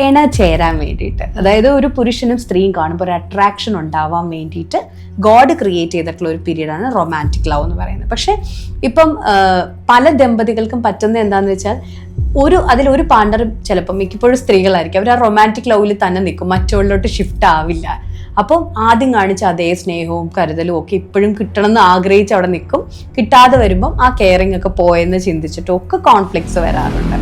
ഇണ ചേരാൻ വേണ്ടിയിട്ട്. അതായത് ഒരു പുരുഷനും സ്ത്രീയും കാണുമ്പോൾ ഒരു അട്രാക്ഷൻ ഉണ്ടാവാൻ വേണ്ടിയിട്ട് ഗോഡ് ക്രിയേറ്റ് ചെയ്തിട്ടുള്ള ഒരു പീരീഡാണ് റൊമാന്റിക് ലവ് എന്ന് പറയുന്നത്. പക്ഷേ ഇപ്പം പല ദമ്പതികൾക്കും പറ്റുന്നത് എന്താണെന്ന് വെച്ചാൽ ഒരു അതിലൊരു പാർട്ണർ ചിലപ്പം മിക്കപ്പോഴും സ്ത്രീകളായിരിക്കും. അവർ ആ റൊമാന്റിക് ലവിൽ തന്നെ നിൽക്കും. മറ്റുള്ളവരിലോട്ട് ഷിഫ്റ്റ് ആവില്ല. അപ്പം ആദ്യം കാണിച്ച അതേ സ്നേഹവും കരുതലും ഒക്കെ ഇപ്പോഴും കിട്ടണം എന്ന് ആഗ്രഹിച്ച് അവിടെ നിൽക്കും. കിട്ടാതെ വരുമ്പം ആ കെയറിങ് ഒക്കെ പോയെന്ന് ചിന്തിച്ചിട്ടും ഒക്കെ കോൺഫ്ലിക്ട്സ് വരാറുണ്ട്.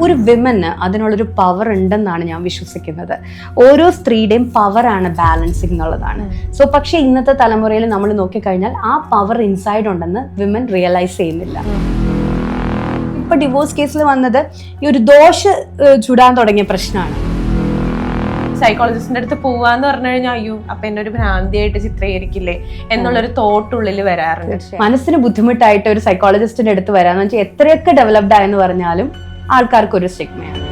ഒരു വിമന് അതിനുള്ളൊരു പവർ ഉണ്ടെന്നാണ് ഞാൻ വിശ്വസിക്കുന്നത്. ഓരോ സ്ത്രീയുടെയും പവറാണ് ബാലൻസിങ് എന്നുള്ളതാണ്. സോ പക്ഷേ ഇന്നത്തെ തലമുറയിൽ നമ്മൾ നോക്കിക്കഴിഞ്ഞാൽ ആ പവർ ഇൻസൈഡ് ഉണ്ടെന്ന് വിമൻ റിയലൈസ് ചെയ്യുന്നില്ല. ഇപ്പൊ ഡിവോഴ്സ് കേസിൽ വന്നത് ഈ ഒരു ദോശ ഏഹ്, ചുടാൻ തുടങ്ങിയ പ്രശ്നമാണ്. സൈക്കോളജിസ്റ്റിന്റെ അടുത്ത് പോവാന്ന് പറഞ്ഞു കഴിഞ്ഞാൽ അയ്യോ അപ്പൊ എന്നെ ഒരു ഭ്രാന്തിയായിട്ട് ചിത്രീകരിക്കില്ലേ? എന്നുള്ളൊരു തോട്ട് ഉള്ളിൽ വരാറുണ്ട്. മനസ്സിന് ബുദ്ധിമുട്ടായിട്ട് ഒരു സൈക്കോളജിസ്റ്റിന്റെ അടുത്ത് വരാന്ന് വെച്ചാൽ എത്രയൊക്കെ ഡെവലപ്ഡ് ആയെന്ന് പറഞ്ഞാലും ആൾക്കാർക്ക് ഒരു സ്റ്റിഗ്മയാണ്.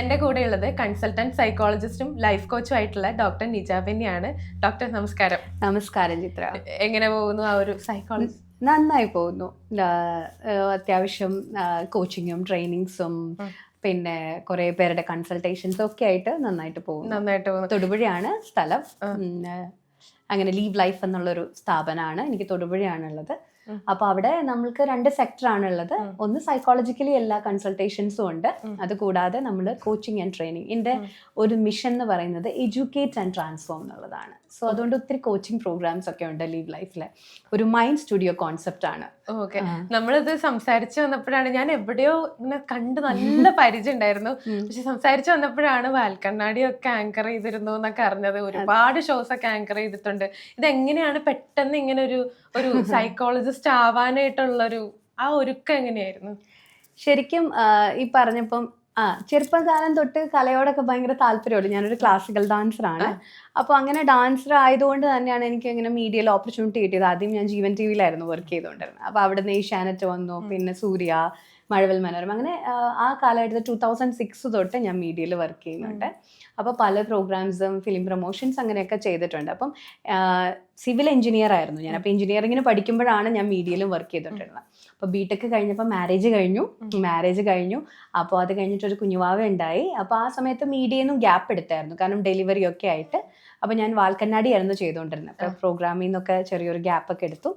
എന്റെ കൂടെയുള്ളത് കൺസൾട്ടന്റ് സൈക്കോളജിസ്റ്റും ലൈഫ് കോച്ചും ആയിട്ടുള്ള ഡോക്ടർ നിജാബിനെയാണ് ഡോക്ടർ നമസ്കാരം. നമസ്കാരം ചിത്ര. എങ്ങനെ പോകുന്നു ആ ഒരു സൈക്കോളജി നന്നായി പോകുന്നു. അത്യാവശ്യം കോച്ചിങ്ങും ട്രെയിനിങ്സും പിന്നെ കുറെ പേരുടെ കൺസൾട്ടേഷൻസും ഒക്കെ ആയിട്ട് നന്നായിട്ട് പോകുന്നു. നന്നായിട്ട് പോകുന്നു. തൊടുപുഴയാണ് സ്ഥലം. അങ്ങനെ ലീവ് ലൈഫ് എന്നുള്ളൊരു സ്ഥാപനമാണ് എനിക്ക് തൊടുപുഴയാണുള്ളത്. അപ്പൊ അവിടെ നമ്മൾക്ക് രണ്ട് സെക്ടർ ആണുള്ളത്. ഒന്ന് സൈക്കോളജിക്കലി എല്ലാ കൺസൾട്ടേഷൻസും ഉണ്ട്. അത് കൂടാതെ നമ്മൾ കോച്ചിങ് ആൻഡ് ട്രെയിനിങ് എന്റെ ഒരു മിഷൻ എന്ന് പറയുന്നത് എഡ്യൂക്കേറ്റ് ആൻഡ് ട്രാൻസ്ഫോം എന്നുള്ളതാണ്. സോ അതുകൊണ്ട് ഒത്തിരി കോച്ചിങ് പ്രോഗ്രാംസ് ഒക്കെ ഉണ്ട് ലീവ് ലൈഫിൽ ഒരു മൈൻഡ് സ്റ്റുഡിയോ കോൺസെപ്റ്റ് ആണ്. ഓക്കെ. നമ്മളിത് സംസാരിച്ചു വന്നപ്പോഴാണ് ഞാൻ എവിടെയോ ഇങ്ങനെ കണ്ട് നല്ല പരിചയം ഉണ്ടായിരുന്നു. പക്ഷെ സംസാരിച്ചു വന്നപ്പോഴാണ് വാൽക്കണ്ണാടി ഒക്കെ ആങ്കർ ചെയ്തിരുന്നു എന്നൊക്കെ അറിഞ്ഞത്. ഒരുപാട് ഷോസ് ഒക്കെ ആങ്കർ ചെയ്തിട്ടുണ്ട്. ഇതെങ്ങനെയാണ് പെട്ടെന്ന് ഇങ്ങനെ ഒരു ഒരു സൈക്കോളജിസ്റ്റ് ആവാനായിട്ടുള്ളൊരു ആ ഒരുക്കം എങ്ങനെയായിരുന്നു? ശരിക്കും ഈ പറഞ്ഞപ്പം ആ ചെറുപ്പകാലം തൊട്ട് കലയോടൊക്കെ ഭയങ്കര താല്പര്യമുള്ളൂ. ഞാനൊരു ക്ലാസിക്കൽ ഡാൻസറാണ് അപ്പോൾ അങ്ങനെ ഡാൻസർ ആയതുകൊണ്ട് തന്നെയാണ് എനിക്ക് ഇങ്ങനെ മീഡിയയിൽ ഓപ്പർച്യൂണിറ്റി കിട്ടിയത്. ആദ്യം ഞാൻ ജീവൻ ടി വിയിലായിരുന്നു വർക്ക് ചെയ്തുകൊണ്ടിരുന്നത്. അപ്പോൾ അവിടെ നിന്ന് ഏഷ്യാനെറ്റ് വന്നു പിന്നെ സൂര്യ മഴവിൽ മനോരമ അങ്ങനെ ആ, ആ കാലഘട്ടത്തിൽ ടൂ തൗസൻഡ് സിക്സ് തൊട്ട് ഞാൻ മീഡിയയിൽ വർക്ക് ചെയ്യുന്നുണ്ട്. അപ്പോൾ പല പ്രോഗ്രാംസും ഫിലിം പ്രൊമോഷൻസ് അങ്ങനെയൊക്കെ ചെയ്തിട്ടുണ്ട്. അപ്പം സിവിൽ എഞ്ചിനീയർ ആയിരുന്നു ഞാൻ. അപ്പോൾ എഞ്ചിനീയറിങ്ങിന് പഠിക്കുമ്പോഴാണ് ഞാൻ മീഡിയയിലും വർക്ക് ചെയ്തിട്ടുള്ളത്. അപ്പോൾ ബിടെക് കഴിഞ്ഞപ്പോൾ മാരേജ് കഴിഞ്ഞു. മാരേജ് കഴിഞ്ഞു. അപ്പോൾ അത് കഴിഞ്ഞിട്ട് ഒരു കുഞ്ഞുവാവ ഉണ്ടായി. അപ്പോൾ ആ സമയത്ത് മീഡിയയിൽ നിന്നും ഗ്യാപ്പ് എടുത്തായിരുന്നു. കാരണം ഡെലിവറി ഒക്കെ ആയിട്ട്. അപ്പോൾ ഞാൻ വാൽക്കണ്ണാടി ആയിരുന്നു ചെയ്തുകൊണ്ടിരുന്നത് അപ്പോൾ പ്രോഗ്രാമിൽ നിന്നൊക്കെ ചെറിയൊരു ഗ്യാപ്പൊക്കെ എടുത്തു.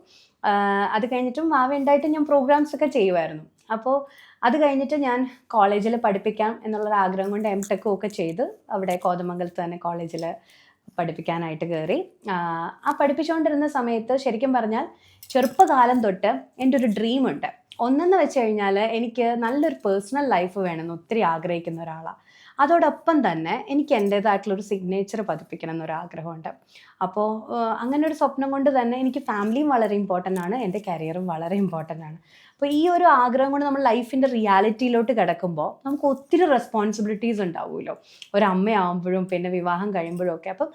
അത് കഴിഞ്ഞിട്ടും മാവ ഉണ്ടായിട്ട് ഞാൻ പ്രോഗ്രാംസ് ഒക്കെ ചെയ്യുമായിരുന്നു. അപ്പോൾ അത് കഴിഞ്ഞിട്ട് ഞാൻ കോളേജിൽ പഠിപ്പിക്കാം എന്നുള്ള ആഗ്രഹം കൊണ്ട് എം ടെക്കും ഒക്കെ ചെയ്ത് അവിടെ കോതമംഗലത്ത് തന്നെ കോളേജിൽ പഠിപ്പിക്കാനായിട്ട് കയറി ആ, പഠിപ്പിച്ചുകൊണ്ടിരുന്ന സമയത്ത് ശരിക്കും പറഞ്ഞാൽ ചെറുപ്പകാലം തൊട്ട് എന്റെ ഒരു ഡ്രീം ഉണ്ട്. ഒന്നെന്ന് വെച്ച് കഴിഞ്ഞാൽ എനിക്ക് നല്ലൊരു പേഴ്സണൽ ലൈഫ് വേണമെന്ന് ഒത്തിരി ആഗ്രഹിക്കുന്ന ഒരാളാണ് അതോടൊപ്പം തന്നെ എനിക്ക് എന്റേതായിട്ടുള്ളൊരു സിഗ്നേച്ചർ പതിപ്പിക്കണം എന്നൊരു ആഗ്രഹമുണ്ട്. അപ്പോൾ അങ്ങനെ ഒരു സ്വപ്നം കൊണ്ട് തന്നെ എനിക്ക് ഫാമിലിയും വളരെ ഇമ്പോർട്ടന്റ് ആണ് എന്റെ കരിയറും വളരെ ഇമ്പോർട്ടന്റ് ആണ്. അപ്പോൾ ഈ ഒരു ആഗ്രഹം കൊണ്ട് നമ്മൾ ലൈഫിന്റെ റിയാലിറ്റിയിലോട്ട് കിടക്കുമ്പോൾ നമുക്ക് ഒത്തിരി റെസ്പോൺസിബിലിറ്റീസ് ഉണ്ടാവുമല്ലോ. ഒരമ്മയാവുമ്പോഴും പിന്നെ വിവാഹം കഴിയുമ്പോഴും ഒക്കെ. അപ്പം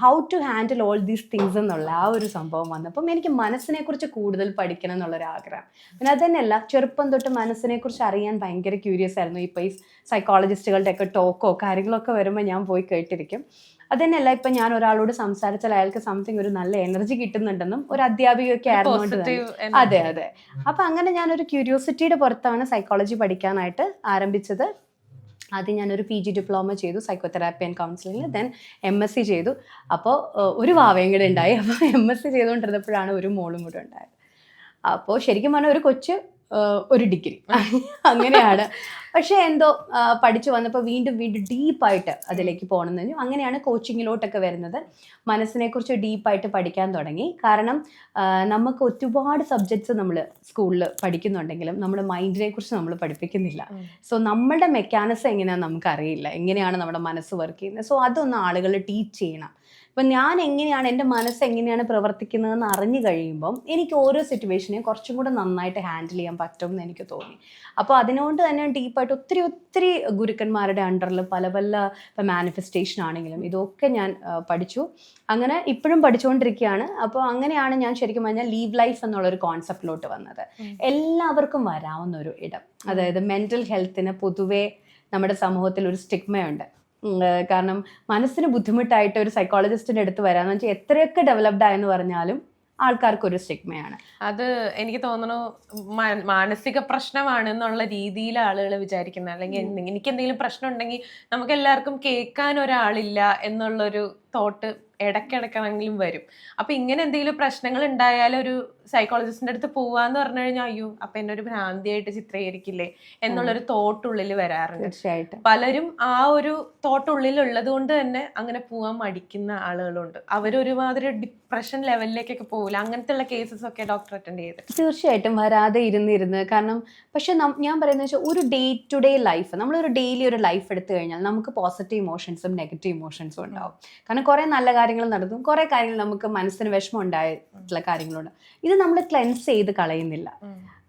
how to handle all these things എന്നുള്ള ആ ഒരു സംഭവം വന്നപ്പം എനിക്ക് മനസ്സിനെക്കുറിച്ച് കൂടുതൽ പഠിക്കണം എന്നുള്ളൊരു ആഗ്രഹം. പിന്നെ അത് തന്നെയല്ല ചെറുപ്പം തൊട്ട് മനസ്സിനെക്കുറിച്ച് അറിയാൻ ഭയങ്കര ക്യൂരിയസ് ആയിരുന്നു. ഇപ്പോൾ ഈ സൈക്കോളജിസ്റ്റുകളുടെ ഒക്കെ ടോക്കോ കാര്യങ്ങളൊക്കെ വരുമ്പോൾ ഞാൻ പോയി കേട്ടിരിക്കും. അത് തന്നെയല്ല ഇപ്പം ഞാൻ ഒരാളോട് സംസാരിച്ചാൽ അയാൾക്ക് സംതിങ് ഒരു നല്ല എനർജി കിട്ടുന്നുണ്ടെന്നും ഒരു അധ്യാപികയൊക്കെ ആയിരുന്നു അതെ അതെ. അപ്പൊ അങ്ങനെ ഞാൻ ഒരു ക്യൂരിയോസിറ്റിയുടെ പുറത്താണ് സൈക്കോളജി പഠിക്കാനായിട്ട് ആരംഭിച്ചത്. ആദ്യം ഞാനൊരു പി ജി ഡിപ്ലോമ ചെയ്തു psychotherapy and counselling then M S C ചെയ്തു. അപ്പോൾ ഒരു വാവയും കൂടെ ഉണ്ടായി. അപ്പോൾ എം എസ് സി ചെയ്തുകൊണ്ടിരുന്നപ്പോഴാണ് ഒരു മോളും കൂടെ ഉണ്ടായത്. അപ്പോൾ ശരിക്കും പറഞ്ഞാൽ ഒരു കൊച്ച് ഒരു ഡിഗ്രി. അങ്ങനെയാണ്. പക്ഷേ എന്തോ പഠിച്ചു വന്നപ്പോൾ വീണ്ടും വീണ്ടും ഡീപ്പായിട്ട് അതിലേക്ക് പോകണമെന്ന് തന്നെ അങ്ങനെയാണ് കോച്ചിങ്ങിലോട്ടൊക്കെ വരുന്നത്. മനസ്സിനെക്കുറിച്ച് ഡീപ്പായിട്ട് പഠിക്കാൻ തുടങ്ങി. കാരണം നമുക്ക് ഒരുപാട് സബ്ജക്ട്സ് നമ്മൾ സ്കൂളിൽ പഠിക്കുന്നുണ്ടെങ്കിലും നമ്മുടെ മൈൻഡിനെ കുറിച്ച് നമ്മൾ പഠിപ്പിക്കുന്നില്ല സോ നമ്മളുടെ മെക്കാനിസം എങ്ങനെയാണെന്ന് നമുക്കറിയില്ല. എങ്ങനെയാണ് നമ്മുടെ മനസ്സ് വർക്ക് ചെയ്യുന്നത്? സോ അതൊന്ന് ആളുകൾ ടീച്ച് ചെയ്യണം. ഇപ്പം ഞാൻ എങ്ങനെയാണ് എന്റെ മനസ്സ് എങ്ങനെയാണ് പ്രവർത്തിക്കുന്നതെന്ന് അറിഞ്ഞു കഴിയുമ്പം എനിക്ക് ഓരോ സിറ്റുവേഷനെയും കുറച്ചും കൂടെ നന്നായിട്ട് ഹാൻഡിൽ ചെയ്യാൻ പറ്റും എന്ന് എനിക്ക് തോന്നി. അപ്പോൾ അതിനുകൊണ്ട് തന്നെ ഡീപ്പായിട്ട് ഒത്തിരി ഒത്തിരി ഗുരുക്കന്മാരുടെ അണ്ടറിൽ പല പല ഇപ്പം മാനിഫെസ്റ്റേഷൻ ആണെങ്കിലും ഇതൊക്കെ ഞാൻ പഠിച്ചു. അങ്ങനെ ഇപ്പോഴും പഠിച്ചുകൊണ്ടിരിക്കുകയാണ് അപ്പോൾ അങ്ങനെയാണ് ഞാൻ ശരിക്കും പറഞ്ഞാൽ ലീവ് ലൈഫ് എന്നുള്ള ഒരു കോൺസെപ്റ്റിലോട്ട് വന്നത് എല്ലാവർക്കും വരാവുന്ന ഒരു ഇടം. അതായത് മെന്റൽ ഹെൽത്തിന് പൊതുവേ നമ്മുടെ സമൂഹത്തിൽ ഒരു സ്റ്റിഗ്മയുണ്ട് കാരണം മനസ്സിന് ബുദ്ധിമുട്ടായിട്ട് ഒരു സൈക്കോളജിസ്റ്റിന്റെ അടുത്ത് വരാന്ന് വെച്ചാൽ എത്രയൊക്കെ ഡെവലപ്ഡ് ആയെന്ന് പറഞ്ഞാലും ആൾക്കാർക്ക് ഒരു സ്റ്റിഗ്മയാണ് അത് എനിക്ക് തോന്നുന്നു മാനസിക പ്രശ്നമാണ് എന്നുള്ള രീതിയിൽ ആളുകൾ വിചാരിക്കുന്നത് അല്ലെങ്കിൽ എനിക്ക് എന്തെങ്കിലും പ്രശ്നം ഉണ്ടെങ്കിൽ നമുക്ക് എല്ലാവർക്കും കേൾക്കാൻ ഒരാളില്ല എന്നുള്ളൊരു തോട്ട് ഇടയ്ക്കിടയ്ക്കാണെങ്കിലും വരും. അപ്പൊ ഇങ്ങനെ എന്തെങ്കിലും പ്രശ്നങ്ങൾ ഉണ്ടായാൽ ഒരു സൈക്കോളജിസ്റ്റിന്റെ അടുത്ത് പോവാന്ന് പറഞ്ഞു കഴിഞ്ഞാൽ അയ്യോ അപ്പൊ എന്നെ ഒരു ഭ്രാന്തിയായിട്ട് ചിത്രീകരിക്കില്ലേ? എന്നുള്ളൊരു തോട്ടുള്ളിൽ വരാറുണ്ട്. തീർച്ചയായിട്ടും. പലരും ആ ഒരു തോട്ടുള്ളിൽ ഉള്ളത് കൊണ്ട് തന്നെ അങ്ങനെ പോവാൻ മടിക്കുന്ന ആളുകളുണ്ട്. അവരൊരുമാതിരി ഡിപ്രഷൻ ലെവലിലേക്കൊക്കെ പോകില്ല അങ്ങനത്തെ ഉള്ള കേസസ് ഒക്കെ ഡോക്ടർ അറ്റൻഡ് ചെയ്ത്. തീർച്ചയായിട്ടും വരാതെ ഇരുന്നിരുന്ന് കാരണം പക്ഷെ ഞാൻ പറയുന്നത് വെച്ചാൽ ഒരു ഡേ ടു ഡേ ലൈഫ് നമ്മളൊരു ഡെയിലി ഒരു ലൈഫ് എടുത്തു കഴിഞ്ഞാൽ നമുക്ക് പോസിറ്റീവ് ഇമോഷൻസും നെഗറ്റീവ് ഇമോഷൻസും ഉണ്ടാവും. കാരണം കുറേ നല്ല കാര്യങ്ങൾ നടക്കും. കുറേ കാര്യങ്ങൾ നമുക്ക് മനസ്സിന് വിഷമം ഉണ്ടായിട്ടുള്ള കാര്യങ്ങളുണ്ട്. ഇത് നമ്മൾ ക്ലെൻസ് ചെയ്ത് കളയുന്നില്ല.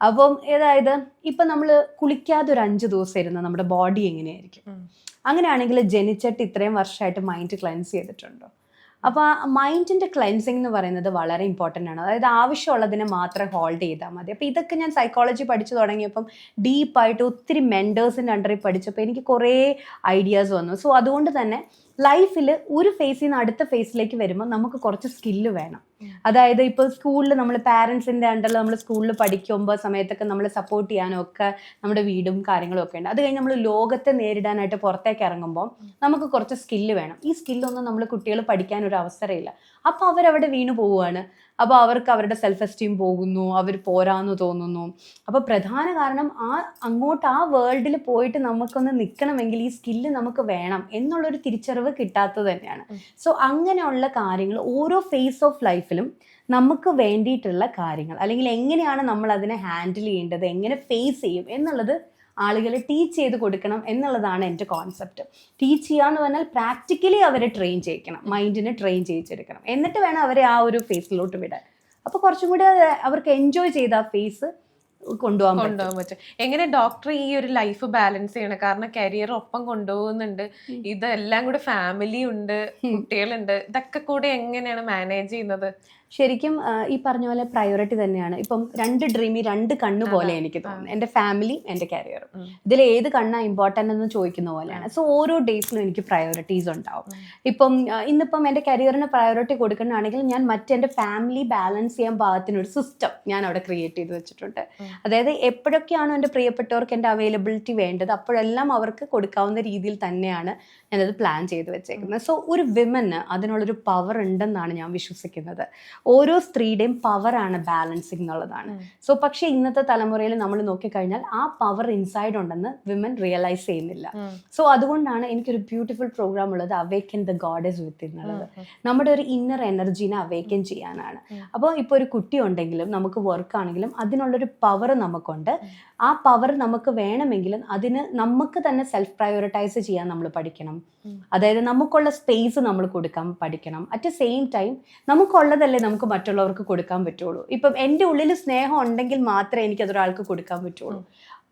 അപ്പം അതായത് ഇപ്പം നമ്മൾ കുളിക്കാതെ ഒരു അഞ്ച് ദിവസം ഇരുന്ന നമ്മുടെ ബോഡി എങ്ങനെയായിരിക്കും? അങ്ങനെയാണെങ്കിൽ ജനിച്ചിട്ട് ഇത്രയും വർഷമായിട്ട് മൈൻഡ് ക്ലെൻസ് ചെയ്തിട്ടുണ്ടോ? അപ്പോൾ ആ മൈൻഡിന്റെ ക്ലെൻസിങ് എന്ന് പറയുന്നത് വളരെ ഇമ്പോർട്ടന്റ് ആണ്. അതായത് ആവശ്യമുള്ളതിനെ മാത്രം ഹോൾഡ് ചെയ്താൽ മതി. അപ്പോൾ ഇതൊക്കെ ഞാൻ സൈക്കോളജി പഠിച്ചു തുടങ്ങിയപ്പം ഡീപ്പായിട്ട് ഒത്തിരി മെന്റേഴ്സിന്റെ അണ്ടറിൽ പഠിച്ചപ്പോൾ എനിക്ക് കുറേ ഐഡിയാസ് വന്നു. സോ അതുകൊണ്ട് തന്നെ ലൈഫിൽ ഒരു ഫേസിൽ നിന്ന് അടുത്ത ഫേസിലേക്ക് വരുമ്പോൾ നമുക്ക് കുറച്ച് സ്കില്ല് വേണം. അതായത് ഇപ്പോൾ സ്കൂളിൽ നമ്മൾ പാരന്റ്സിന്റെ അണ്ടറിൽ നമ്മൾ സ്കൂളിൽ പഠിക്കുമ്പോൾ സമയത്തൊക്കെ നമ്മൾ സപ്പോർട്ട് ചെയ്യാനും ഒക്കെ നമ്മുടെ വീടും കാര്യങ്ങളും ഒക്കെ ഉണ്ട്. അത് കഴിഞ്ഞ് നമ്മൾ ലോകത്തെ നേരിടാനായിട്ട് പുറത്തേക്ക് ഇറങ്ങുമ്പോൾ നമുക്ക് കുറച്ച് സ്കില്ല് വേണം. ഈ സ്കില്ലൊന്നും നമ്മൾ കുട്ടികൾ പഠിക്കാൻ ഒരു അവസരമില്ല. അപ്പോൾ അവരവിടെ വീണു പോവുകയാണ്. അപ്പോൾ അവർക്ക് അവരുടെ സെൽഫ് എസ്റ്റീം പോകുന്നു അവർ പോരാന്ന് തോന്നുന്നു. അപ്പോൾ പ്രധാന കാരണം ആ അങ്ങോട്ട് ആ വേൾഡിൽ പോയിട്ട് നമുക്കൊന്ന് നിൽക്കണമെങ്കിൽ ഈ സ്കില്ല് നമുക്ക് വേണം എന്നുള്ളൊരു തിരിച്ചറിവ് കിട്ടാത്തത് തന്നെയാണ്. സോ അങ്ങനെയുള്ള കാര്യങ്ങൾ ഓരോ ഫേസ് ഓഫ് ലൈഫിലും നമുക്ക് വേണ്ടിയിട്ടുള്ള കാര്യങ്ങൾ അല്ലെങ്കിൽ എങ്ങനെയാണ് നമ്മൾ അതിനെ ഹാൻഡിൽ ചെയ്യേണ്ടത് എങ്ങനെ ഫേസ് ചെയ്യും എന്നുള്ളത് ആളുകളെ ടീച്ച് ചെയ്ത് കൊടുക്കണം എന്നുള്ളതാണ് എന്റെ കോൺസെപ്റ്റ് ടീച്ച് ചെയ്യാന്ന് പറഞ്ഞാൽ പ്രാക്ടിക്കലി അവരെ ട്രെയിൻ ചെയ്യിക്കണം. മൈൻഡിനെ ട്രെയിൻ ചെയ്യിച്ചെടുക്കണം. എന്നിട്ട് വേണം അവരെ ആ ഒരു ഫേസിലോട്ട് വിടാൻ. അപ്പോൾ കുറച്ചും കൂടി അവർക്ക് എൻജോയ് ചെയ്ത ആ ഫേസ് കൊണ്ടുപോകാൻ കൊണ്ടുപോകാൻ പറ്റും. എങ്ങനെ ഡോക്ടർ ഈ ഒരു ലൈഫ് ബാലൻസ് ചെയ്യണം? കാരണം കരിയർ ഒപ്പം കൊണ്ടുപോകുന്നുണ്ട്. ഇതെല്ലാം കൂടെ ഫാമിലി ഉണ്ട് കുട്ടികളുണ്ട്. ഇതൊക്കെ കൂടെ എങ്ങനെയാണ് മാനേജ് ചെയ്യുന്നത്? ശരിക്കും ഈ പറഞ്ഞ പോലെ പ്രയോറിറ്റി തന്നെയാണ്. ഇപ്പം രണ്ട് ഡ്രീമി രണ്ട് കണ്ണ് പോലെ എനിക്ക് തോന്നുന്നു. എന്റെ ഫാമിലി എന്റെ കരിയറും. ഇതിൽ ഏത് കണ്ണാ ഇമ്പോർട്ടന്റ് എന്ന് ചോദിക്കുന്ന പോലെയാണ്. സോ ഓരോ ഡേയ്സിലും എനിക്ക് പ്രയോറിറ്റീസ് ഉണ്ടാവും. ഇപ്പം ഇന്നിപ്പം എന്റെ കരിയറിന് പ്രയോറിറ്റി കൊടുക്കണമെങ്കിൽ ഞാൻ മറ്റെന്റെ ഫാമിലി ബാലൻസ് ചെയ്യാൻ പാകത്തിനൊരു സിസ്റ്റം ഞാൻ അവിടെ ക്രിയേറ്റ് ചെയ്ത് വെച്ചിട്ടുണ്ട്. അതായത് എപ്പോഴൊക്കെയാണോ എന്റെ പ്രിയപ്പെട്ടവർക്ക് എന്റെ അവൈലബിലിറ്റി വേണ്ടത് അപ്പോഴെല്ലാം അവർക്ക് കൊടുക്കാവുന്ന രീതിയിൽ തന്നെയാണ് ഞാനത് പ്ലാൻ ചെയ്ത് വെച്ചേക്കുന്നത്. സോ ഒരു വിമന് അതിനുള്ളൊരു പവർ ഉണ്ടെന്നാണ് ഞാൻ വിശ്വസിക്കുന്നത്. ഓരോ സ്ത്രീയുടെയും പവറാണ് ബാലൻസിങ് എന്നുള്ളതാണ്. സോ പക്ഷേ ഇന്നത്തെ തലമുറയിൽ നമ്മൾ നോക്കിക്കഴിഞ്ഞാൽ ആ പവർ ഇൻസൈഡ് ഉണ്ടെന്ന് വിമൻ റിയലൈസ് ചെയ്യുന്നില്ല. സോ അതുകൊണ്ടാണ് എനിക്കൊരു ബ്യൂട്ടിഫുൾ പ്രോഗ്രാം ഉള്ളത് അവേക്കൻ ദ ഗോഡസ് വിത്ത് എന്നുള്ളത് നമ്മുടെ ഒരു ഇന്നർ എനർജീനെ അവേക്കൻ ചെയ്യാനാണ്. അപ്പോൾ ഇപ്പോൾ ഒരു കുട്ടി ഉണ്ടെങ്കിലും നമുക്ക് വർക്ക് ആണെങ്കിലും അതിനുള്ളൊരു പവർ നമുക്കുണ്ട്. ആ പവർ നമുക്ക് വേണമെങ്കിലും അതിന് നമുക്ക് തന്നെ സെൽഫ് പ്രയോറിറ്റൈസ് ചെയ്യാൻ നമ്മൾ പഠിക്കണം. അതായത് നമുക്കുള്ള സ്പേസ് നമ്മൾ കൊടുക്കാൻ പഠിക്കണം. അറ്റ് സെയിം ടൈം നമുക്കുള്ളതല്ലേ നമുക്ക് മറ്റുള്ളവർക്ക് കൊടുക്കാൻ പറ്റുള്ളൂ. ഇപ്പം എന്റെ ഉള്ളിൽ സ്നേഹം ഉണ്ടെങ്കിൽ മാത്രമേ എനിക്ക് അതൊരാൾക്ക് കൊടുക്കാൻ പറ്റുള്ളൂ.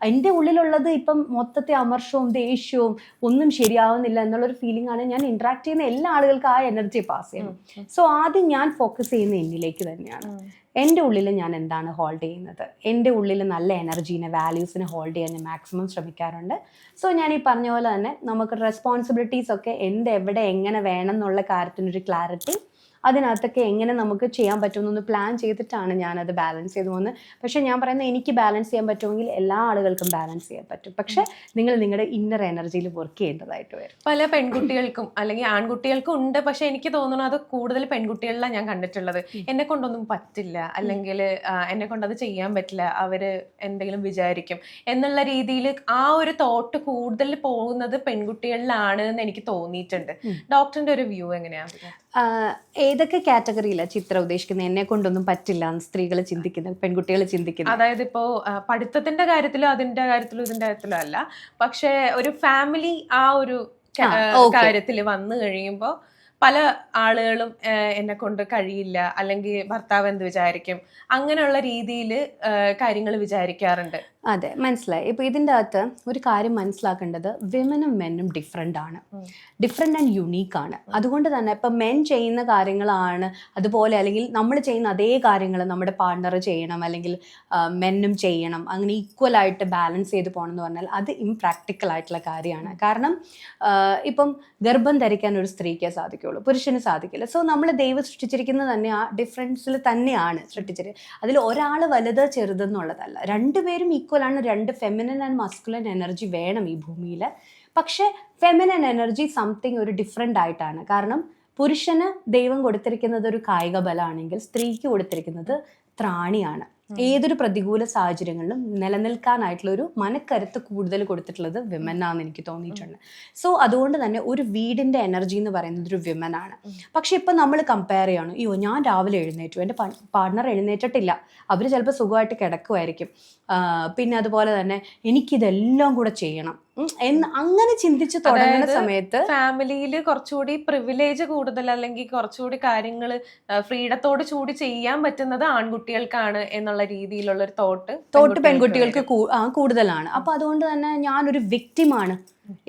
എന്റെ ഉള്ളിലുള്ളത് ഇപ്പം മൊത്തത്തെ അമർഷവും ദേഷ്യവും ഒന്നും ശരിയാവുന്നില്ല എന്നുള്ളൊരു ഫീലിംഗ് ആണ് ഞാൻ ഇന്ററാക്ട് ചെയ്യുന്ന എല്ലാ ആളുകൾക്കും ആ എനർജി പാസ് ചെയ്യണം സോ ആദ്യം ഞാൻ ഫോക്കസ് ചെയ്യുന്ന എന്നിലേക്ക് തന്നെയാണ്. എന്റെ ഉള്ളിൽ ഞാൻ എന്താണ് ഹോൾഡ് ചെയ്യുന്നത്? എന്റെ ഉള്ളിൽ നല്ല എനർജീനെ വാല്യൂസിനെ ഹോൾഡ് ചെയ്യാൻ ഞാൻ മാക്സിമം ശ്രമിക്കാറുണ്ട്. സോ ഞാൻ ഈ പറഞ്ഞ പോലെ തന്നെ നമുക്ക് റെസ്പോൺസിബിലിറ്റീസ് ഒക്കെ എന്ത് എവിടെ എങ്ങനെ വേണം എന്നുള്ള കാര്യത്തിനൊരു ക്ലാരിറ്റി അതിനകത്തൊക്കെ എങ്ങനെ നമുക്ക് ചെയ്യാൻ പറ്റുമെന്നൊന്ന് പ്ലാൻ ചെയ്തിട്ടാണ് ഞാനത് ബാലൻസ് ചെയ്തു പോകുന്നത് പക്ഷേ ഞാൻ പറയുന്നത് എനിക്ക് ബാലൻസ് ചെയ്യാൻ പറ്റുമെങ്കിൽ എല്ലാ ആളുകൾക്കും ബാലൻസ് ചെയ്യാൻ പറ്റും. പക്ഷേ നിങ്ങൾ നിങ്ങളുടെ ഇന്നർ എനർജിയിൽ വർക്ക് ചെയ്യേണ്ടതായിട്ട് വരും. പല പെൺകുട്ടികൾക്കും അല്ലെങ്കിൽ ആൺകുട്ടികൾക്കും ഉണ്ട്. പക്ഷെ എനിക്ക് തോന്നുന്നു അത് കൂടുതൽ പെൺകുട്ടികളിലാണ് ഞാൻ കണ്ടിട്ടുള്ളത്. എന്നെ കൊണ്ടൊന്നും പറ്റില്ല. അല്ലെങ്കിൽ എന്നെ കൊണ്ട് അത് ചെയ്യാൻ പറ്റില്ല. അവർ എന്തെങ്കിലും വിചാരിക്കും. എന്നുള്ള രീതിയിൽ ആ ഒരു തോട്ട് കൂടുതൽ പോകുന്നത് പെൺകുട്ടികളിലാണ് എന്ന് എനിക്ക് തോന്നിയിട്ടുണ്ട്. ഡോക്ടറിന്റെ ഒരു വ്യൂ എങ്ങനെയാണ് ഏതൊക്കെ കാറ്റഗറിയിലാണ് ചിത്രം ഉദ്ദേശിക്കുന്നത്? എന്നെ കൊണ്ടൊന്നും പറ്റില്ല. സ്ത്രീകൾ ചിന്തിക്കുന്നത് പെൺകുട്ടികൾ ചിന്തിക്കുന്നത് അതായത് ഇപ്പോൾ പഠിത്തത്തിന്റെ കാര്യത്തിലോ അതിന്റെ കാര്യത്തിലോ ഇതിന്റെ കാര്യത്തിലോ അല്ല. പക്ഷേ ഒരു ഫാമിലി ആ ഒരു കാര്യത്തിൽ വന്നു കഴിയുമ്പോൾ പല ആളുകളും എന്നെ കൊണ്ട് കഴിയില്ല. അല്ലെങ്കിൽ ഭർത്താവ് എന്ത് വിചാരിക്കും? അങ്ങനെയുള്ള രീതിയിൽ കാര്യങ്ങൾ വിചാരിക്കാറുണ്ട്. അതെ മനസ്സിലായി. ഇപ്പൊ ഇതിന്റെ അകത്ത് ഒരു കാര്യം മനസ്സിലാക്കേണ്ടത് വിമനും മെന്നും ഡിഫറെന്റ് ആണ്. ഡിഫറെന്റ് ആൻഡ് യുണീക്ക് ആണ്. അതുകൊണ്ട് തന്നെ ഇപ്പം മെൻ ചെയ്യുന്ന കാര്യങ്ങളാണ് അതുപോലെ അല്ലെങ്കിൽ നമ്മൾ ചെയ്യുന്ന അതേ കാര്യങ്ങൾ നമ്മുടെ പാർട്ണർ ചെയ്യണം അല്ലെങ്കിൽ മെന്നും ചെയ്യണം. അങ്ങനെ ഈക്വൽ ആയിട്ട് ബാലൻസ് ചെയ്ത് പോകണം എന്ന് പറഞ്ഞാൽ അത് ഇംപ്രാക്ടിക്കൽ ആയിട്ടുള്ള കാര്യമാണ്. കാരണം ഇപ്പം ഗർഭം ധരിക്കാൻ ഒരു സ്ത്രീക്കേ സാധിക്കുള്ളൂ പുരുഷന് സാധിക്കില്ല. സോ നമ്മൾ ദൈവം സൃഷ്ടിച്ചിരിക്കുന്നത് തന്നെ ആ ഡിഫറൻസിൽ തന്നെയാണ് സൃഷ്ടിച്ചിരിക്കുന്നത് അതിൽ ഒരാൾ വലുത് ചെറുതെന്നുള്ളതല്ല. രണ്ടുപേരും ഈക്വൽ ആണ് രണ്ട് ഫെമിനൻ ആൻഡ് മസ്കുലൻ എനർജി വേണം ഈ ഭൂമിയിൽ പക്ഷേ ഫെമിനൻ എനർജി സംതിങ് ഒരു ഡിഫറെന്റ് ആയിട്ടാണ്. കാരണം പുരുഷന് ദൈവം കൊടുത്തിരിക്കുന്നത് ഒരു കായിക ബലമാണെങ്കിൽ സ്ത്രീക്ക് കൊടുത്തിരിക്കുന്നത് ത്രാണിയാണ്. ഏതൊരു പ്രതികൂല സാഹചര്യങ്ങളിലും നിലനിൽക്കാനായിട്ടുള്ള ഒരു മനക്കരുത്ത് കൂടുതൽ കൊടുത്തിട്ടുള്ളത് വിമൻ ആണെന്ന് എനിക്ക് തോന്നിയിട്ടുണ്ട്. സോ അതുകൊണ്ട് തന്നെ ഒരു വീടിന്റെ എനർജി എന്ന് പറയുന്നത് ഒരു വിമൻ ആണ്. പക്ഷെ ഇപ്പം നമ്മൾ കമ്പയർ ചെയ്യണം അയ്യോ ഞാൻ രാവിലെ എഴുന്നേറ്റു എന്റെ പാർട്ട്ണർ എഴുന്നേറ്റിട്ടില്ല. അവർ ചിലപ്പോൾ സുഖമായിട്ട് കിടക്കുമായിരിക്കും പിന്നെ അതുപോലെ തന്നെ എനിക്കിതെല്ലാം കൂടെ ചെയ്യണം. എന്ന് അങ്ങനെ ചിന്തിച്ചു തുടങ്ങുന്ന സമയത്ത് ഫാമിലിയിൽ കുറച്ചുകൂടി പ്രിവിലേജ് കൂടുതൽ അല്ലെങ്കിൽ കുറച്ചുകൂടി കാര്യങ്ങൾ ഫ്രീഡത്തോട് ചൂടി ചെയ്യാൻ പറ്റുന്നത് ആൺകുട്ടികൾക്കാണ് എന്നുള്ള രീതിയിലുള്ള ഒരു തോട്ട് തോട്ട് പെൺകുട്ടികൾക്ക് കൂടുതലാണ്. അപ്പൊ അതുകൊണ്ട് തന്നെ ഞാനൊരു വ്യക്തിമാണ്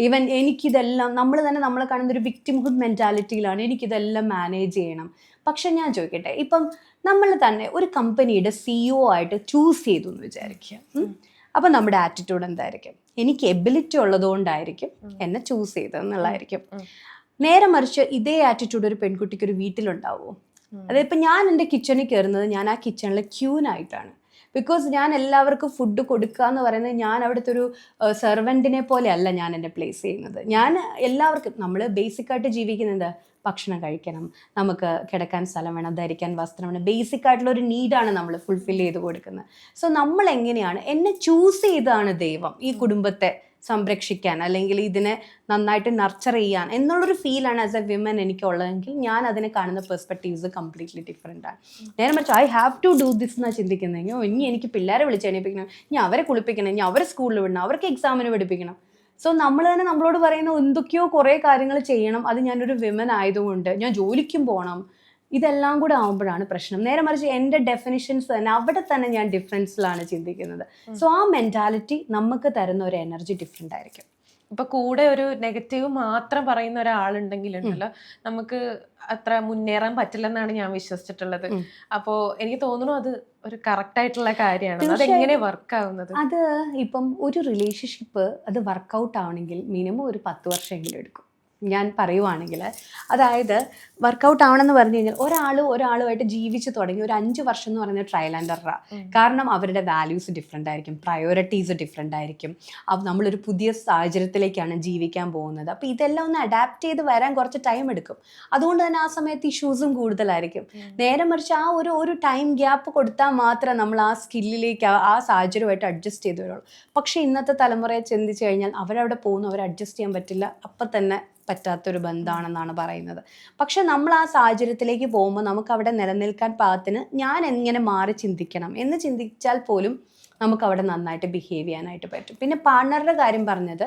ഈവൻ എനിക്കിതെല്ലാം നമ്മൾ തന്നെ നമ്മളെ കാണുന്ന ഒരു വിക്ടിംഹുഡ് മെന്റാലിറ്റിയിലാണ് എനിക്കിതെല്ലാം മാനേജ് ചെയ്യണം. പക്ഷെ ഞാൻ ചോദിക്കട്ടെ ഇപ്പം നമ്മൾ തന്നെ ഒരു കമ്പനിയുടെ സിഇഒ ആയിട്ട് ചൂസ് ചെയ്തു എന്ന് വിചാരിക്കുക. അപ്പൊ നമ്മുടെ ആറ്റിറ്റ്യൂഡ് എന്തായിരിക്കും? എനിക്ക് എബിലിറ്റി ഉള്ളതുകൊണ്ടായിരിക്കും എന്നെ ചൂസ് ചെയ്തതെന്നുള്ളതായിരിക്കും. നേരെ മറിച്ച് ഇതേ ആറ്റിറ്റ്യൂഡ് ഒരു പെൺകുട്ടിക്ക് ഒരു വീട്ടിലുണ്ടാവുമോ? അതായത് ഇപ്പം ഞാൻ എന്റെ കിച്ചണിൽ കയറുന്നത് ഞാൻ ആ കിച്ചണിൽ ക്യൂനായിട്ടാണ് ബിക്കോസ് ഞാൻ എല്ലാവർക്കും ഫുഡ് കൊടുക്കുക എന്ന് പറയുന്നത് ഞാൻ അവിടുത്തെ ഒരു സെർവന്റിനെ പോലെ അല്ല ഞാൻ എന്റെ പ്ലേസ് ചെയ്യുന്നത്. ഞാൻ എല്ലാവർക്കും നമ്മൾ ബേസിക്കായിട്ട് ജീവിക്കുന്നത് ഭക്ഷണം കഴിക്കണം. നമുക്ക് കിടക്കാൻ സ്ഥലം വേണം ധരിക്കാൻ വസ്ത്രം വേണം. ബേസിക് ആയിട്ടുള്ള ഒരു നീഡാണ് നമ്മൾ ഫുൾഫിൽ ചെയ്ത് കൊടുക്കുന്നത്. സോ നമ്മൾ എങ്ങനെയാണ് എന്നെ ചൂസ് ചെയ്താണ് ദൈവം ഈ കുടുംബത്തെ സംരക്ഷിക്കാൻ അല്ലെങ്കിൽ ഇതിനെ നന്നായിട്ട് നർച്ചർ ചെയ്യാൻ എന്നുള്ളൊരു ഫീലാണ് ആസ് എ വിമൻ എനിക്കുള്ളതെങ്കിൽ ഞാൻ അതിനെ കാണുന്ന പെർസ്പെക്റ്റീവ്സ് കംപ്ലീറ്റ്ലി ഡിഫറെന്റ് ആണ്. നേരെ മറിച്ച് I have to do this എന്നാണ് ചിന്തിക്കുന്നതെങ്കിൽ ഇനി എനിക്ക് പിള്ളേരെ വിളിച്ച് എണീപ്പിക്കണം ഇനി അവരെ കുളിപ്പിക്കണം ഇനി അവരെ സ്കൂളിൽ വിടണം അവർക്ക് എക്സാമിന് പഠിപ്പിക്കണം. സോ നമ്മൾ തന്നെ നമ്മളോട് പറയുന്ന എന്തൊക്കെയോ കുറേ കാര്യങ്ങൾ ചെയ്യണം. അത് ഞാനൊരു വിമൻ ആയതുകൊണ്ട് ഞാൻ ജോലിക്കും പോകണം ഇതെല്ലാം കൂടെ ആവുമ്പോഴാണ് പ്രശ്നം. നേരെ മറിച്ച് എന്റെ ഡെഫിനിഷൻസ് തന്നെ അവിടെ തന്നെ ഞാൻ ഡിഫറൻസിലാണ് ചിന്തിക്കുന്നത്. സോ ആ മെന്റാലിറ്റി നമുക്ക് തരുന്ന ഒരു എനർജി ഡിഫറെന്റ് ആയിരിക്കും. ഇപ്പൊ കൂടെ ഒരു നെഗറ്റീവ് മാത്രം പറയുന്ന ഒരാളുണ്ടെങ്കിലുണ്ടല്ലോ നമുക്ക് അത്ര മുന്നേറാൻ പറ്റില്ലെന്നാണ് ഞാൻ വിശ്വസിച്ചിട്ടുള്ളത്. അപ്പോ എനിക്ക് തോന്നുന്നു അത് ഒരു കറക്റ്റ് ആയിട്ടുള്ള കാര്യമാണ്. അത് എങ്ങനെ വർക്ക് ആവുന്നത്? അത് ഇപ്പം ഒരു റിലേഷൻഷിപ്പ് അത് വർക്കൗട്ട് ആവണമെങ്കിൽ മിനിമം ഒരു പത്ത് വർഷമെങ്കിലും എടുക്കും. ഞാൻ പറയുവാണെങ്കിൽ അതായത് വർക്കൗട്ട് ആവണമെന്ന് പറഞ്ഞു കഴിഞ്ഞാൽ ഒരാൾ ഒരാളുമായിട്ട് ജീവിച്ച് തുടങ്ങി ഒരു അഞ്ച് വർഷം എന്ന് പറയുന്നത് ട്രയൽ ആൻഡ് എററാ കാരണം അവരുടെ വാല്യൂസ് ഡിഫറെന്റ് ആയിരിക്കും പ്രയോറിറ്റീസ് ഡിഫറെന്റ് ആയിരിക്കും. നമ്മളൊരു പുതിയ സാഹചര്യത്തിലേക്കാണ് ജീവിക്കാൻ പോകുന്നത്. അപ്പോൾ ഇതെല്ലാം ഒന്ന് അഡാപ്റ്റ് ചെയ്ത് വരാൻ കുറച്ച് ടൈം എടുക്കും. അതുകൊണ്ട് തന്നെ ആ സമയത്ത് ഇഷ്യൂസും കൂടുതലായിരിക്കും. നേരെ മറിച്ച് ആ ഒരു ഒരു ടൈം ഗ്യാപ്പ് കൊടുത്താൽ മാത്രം നമ്മൾ ആ സ്കില്ലിലേക്ക് ആ സാഹചര്യമായിട്ട് അഡ്ജസ്റ്റ് ചെയ്ത് വരുള്ളൂ പക്ഷേ ഇന്നത്തെ തലമുറയെ ചിന്തിച്ചു കഴിഞ്ഞാൽ അവരവിടെ പോകുന്നു അവർ അഡ്ജസ്റ്റ് ചെയ്യാൻ പറ്റില്ല. അപ്പം തന്നെ പറ്റാത്തൊരു ബന്ധമാണെന്നാണ് പറയുന്നത്. പക്ഷെ നമ്മൾ ആ സാഹചര്യത്തിലേക്ക് പോകുമ്പോൾ നമുക്ക് അവിടെ നിലനിൽക്കാൻ പാകത്തിന് ഞാൻ എങ്ങനെ മാറി ചിന്തിക്കണം? എന്ന് ചിന്തിച്ചാൽ പോലും നമുക്ക് അവിടെ നന്നായിട്ട് ബിഹേവ് ചെയ്യാനായിട്ട് പറ്റും. പിന്നെ പാർട്ണറുടെ കാര്യം പറഞ്ഞത്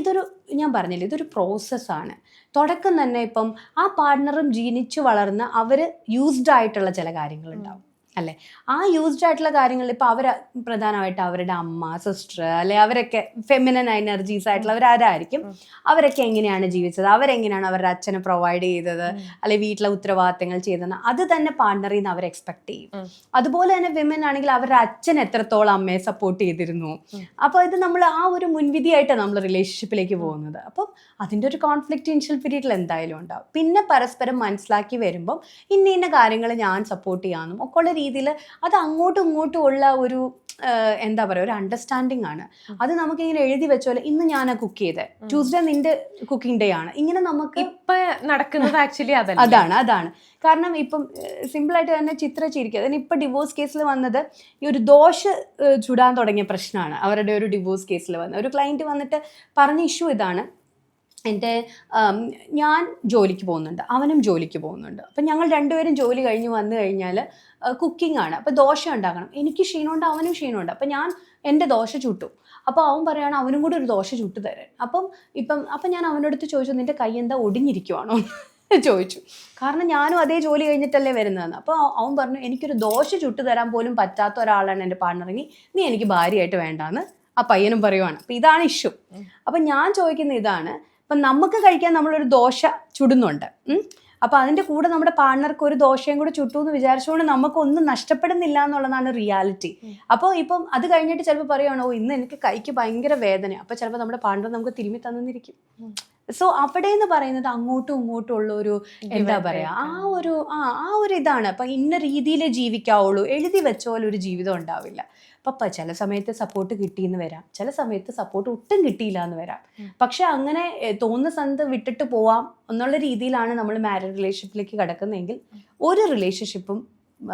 ഇതൊരു ഞാൻ പറഞ്ഞില്ലേ ഇതൊരു പ്രോസസ്സാണ് തുടക്കം തന്നെ ഇപ്പം ആ പാർട്ണറും ജനിച്ചു വളർന്ന് അവർ യൂസ്ഡ് ആയിട്ടുള്ള ചില കാര്യങ്ങളുണ്ടാവും. അല്ലേ? ആ യൂസ്ഡ് ആയിട്ടുള്ള കാര്യങ്ങളിൽ ഇപ്പോൾ അവർ പ്രധാനമായിട്ട് അവരുടെ അമ്മ സിസ്റ്റർ അല്ലെ അവരൊക്കെ ഫെമിനൻ എനർജീസ് ആയിട്ടുള്ള അവരാരായിരിക്കും. അവരൊക്കെ എങ്ങനെയാണ് ജീവിച്ചത്? അവരെങ്ങനെയാണ് അവരുടെ അച്ഛനെ പ്രൊവൈഡ് ചെയ്തത്. അല്ലെ വീട്ടിലെ ഉത്തരവാദിത്തങ്ങൾ ചെയ്തത് അത് തന്നെ പാർട്ണറിൽ നിന്ന് അവർ എക്സ്പെക്ട് ചെയ്യും. അതുപോലെ തന്നെ വിമൻ ആണെങ്കിൽ അവരുടെ അച്ഛൻ എത്രത്തോളം അമ്മയെ സപ്പോർട്ട് ചെയ്തിരുന്നു? അപ്പൊ അപ്പോൾ ഇത് നമ്മൾ ആ ഒരു മുൻവിധിയായിട്ടാണ് നമ്മൾ റിലേഷൻഷിപ്പിലേക്ക് പോകുന്നത്. അപ്പം അതിന്റെ ഒരു കോൺഫ്ലിക്റ്റ് ഇനിഷ്യൽ പീരീഡിൽ എന്തായാലും ഉണ്ടാവും. പിന്നെ പരസ്പരം മനസ്സിലാക്കി വരുമ്പം ഇന്ന ഇന്ന കാര്യങ്ങൾ ഞാൻ സപ്പോർട്ട് ചെയ്യാമെന്നും ഒക്കെ ഉള്ള രീതിയിൽ അത് അങ്ങോട്ടും ഇങ്ങോട്ടും ഉള്ള ഒരു എന്താ പറയുക ഒരു അണ്ടർസ്റ്റാൻഡിങ് ആണ്. അത് നമുക്ക് ഇങ്ങനെ എഴുതി വെച്ചോലെ ഇന്ന് ഞാൻ കുക്ക് ചെയ്തത് ട്യൂസ്ഡേ നിന്റെ കുക്കിംഗ് ഡേ ആണ്. ഇങ്ങനെ നമുക്ക് ഇപ്പൊ നടക്കുന്നത് ആക്ച്വലി അതാണ് അതാണ്. കാരണം ഇപ്പം സിമ്പിളായിട്ട് തന്നെ ചിത്ര ചിരിക്കുക അതിന് ഇപ്പം ഡിവോഴ്സ് കേസിൽ വന്നത് ഈ ഒരു ദോഷ ചുടാൻ തുടങ്ങിയ പ്രശ്നമാണ്. അവരുടെ ഒരു ഡിവോഴ്സ് കേസിൽ വന്നത് ഒരു ക്ലയന്റ് വന്നിട്ട് പറഞ്ഞ ഇഷ്യൂ ഇതാണ്. എന്റെ ഞാൻ ജോലിക്ക് പോകുന്നുണ്ട്. അവനും ജോലിക്ക് പോകുന്നുണ്ട്. അപ്പം ഞങ്ങൾ രണ്ടുപേരും ജോലി കഴിഞ്ഞ് വന്നു കഴിഞ്ഞാൽ കുക്കിംഗ് ആണ്. അപ്പോൾ ദോശ ഉണ്ടാക്കണം. എനിക്ക് ക്ഷീണമുണ്ട് അവനും ക്ഷീണമുണ്ട്. അപ്പം ഞാൻ എന്റെ ദോശ ചുട്ടു. അപ്പോൾ അവൻ പറയുകയാണ് അവനും കൂടി ഒരു ദോശ ചുട്ടു തരാൻ. അപ്പം ഇപ്പം അപ്പം ഞാൻ അവനടുത്ത് ചോദിച്ചു നിന്റെ കൈ എന്താ ഒടിഞ്ഞിരിക്കുവാണോ? ചോദിച്ചു. കാരണം ഞാനും അതേ ജോലി കഴിഞ്ഞിട്ടല്ലേ വരുന്നതെന്ന്. അപ്പോൾ അവൻ പറഞ്ഞു എനിക്കൊരു ദോശ ചുട്ടു തരാൻ പോലും പറ്റാത്ത ഒരാളാണ് എന്റെ പാർട്ണറിങ്ങി നീ എനിക്ക് ഭാര്യയായിട്ട് വേണ്ടാന്ന് ആ പയ്യനും പറയുവാണ്. അപ്പം ഇതാണ് ഇഷ്യൂ. അപ്പം ഞാൻ ചോദിക്കുന്ന ഇതാണ് ഇപ്പം നമുക്ക് കഴിക്കാൻ നമ്മളൊരു ദോശ ചുടുന്നുണ്ട്. ഉം. അപ്പം അതിന്റെ കൂടെ നമ്മുടെ പാർട്ണർക്ക് ഒരു ദോശയും കൂടെ ചുട്ടു എന്ന് വിചാരിച്ചുകൊണ്ട് നമുക്കൊന്നും നഷ്ടപ്പെടുന്നില്ല എന്നുള്ളതാണ് റിയാലിറ്റി. അപ്പോൾ ഇപ്പം അത് കഴിഞ്ഞിട്ട് ചിലപ്പോൾ പറയുകയാണോ ഇന്ന് എനിക്ക് കൈക്ക് ഭയങ്കര വേദന അപ്പോൾ ചിലപ്പോൾ നമ്മുടെ പാർട്ണർ നമുക്ക് തിരുമ്മി തന്നിരിക്കും. സോ അവിടെ എന്ന് പറയുന്നത് അങ്ങോട്ടും ഇങ്ങോട്ടും ഉള്ള ഒരു എന്താ പറയുക പറയാ ആ ഒരു ആ ആ ഒരു ഇതാണ്. അപ്പം ഇന്ന രീതിയിലേ ജീവിക്കാവുള്ളൂ. എഴുതി വെച്ച പോലെ ഒരു ജീവിതം ഉണ്ടാവില്ല. പപ്പ ചില സമയത്ത് സപ്പോർട്ട് കിട്ടിയെന്ന് വരാം. ചില സമയത്ത് സപ്പോർട്ട് ഒട്ടും കിട്ടിയില്ല എന്ന് വരാം. പക്ഷെ അങ്ങനെ തോന്നുന്ന സ്ഥലത്ത് വിട്ടിട്ട് പോവാം എന്നുള്ള രീതിയിലാണ് നമ്മൾ മാരേജ് റിലേഷൻഷിപ്പിലേക്ക് കിടക്കുന്നതെങ്കിൽ ഒരു റിലേഷൻഷിപ്പും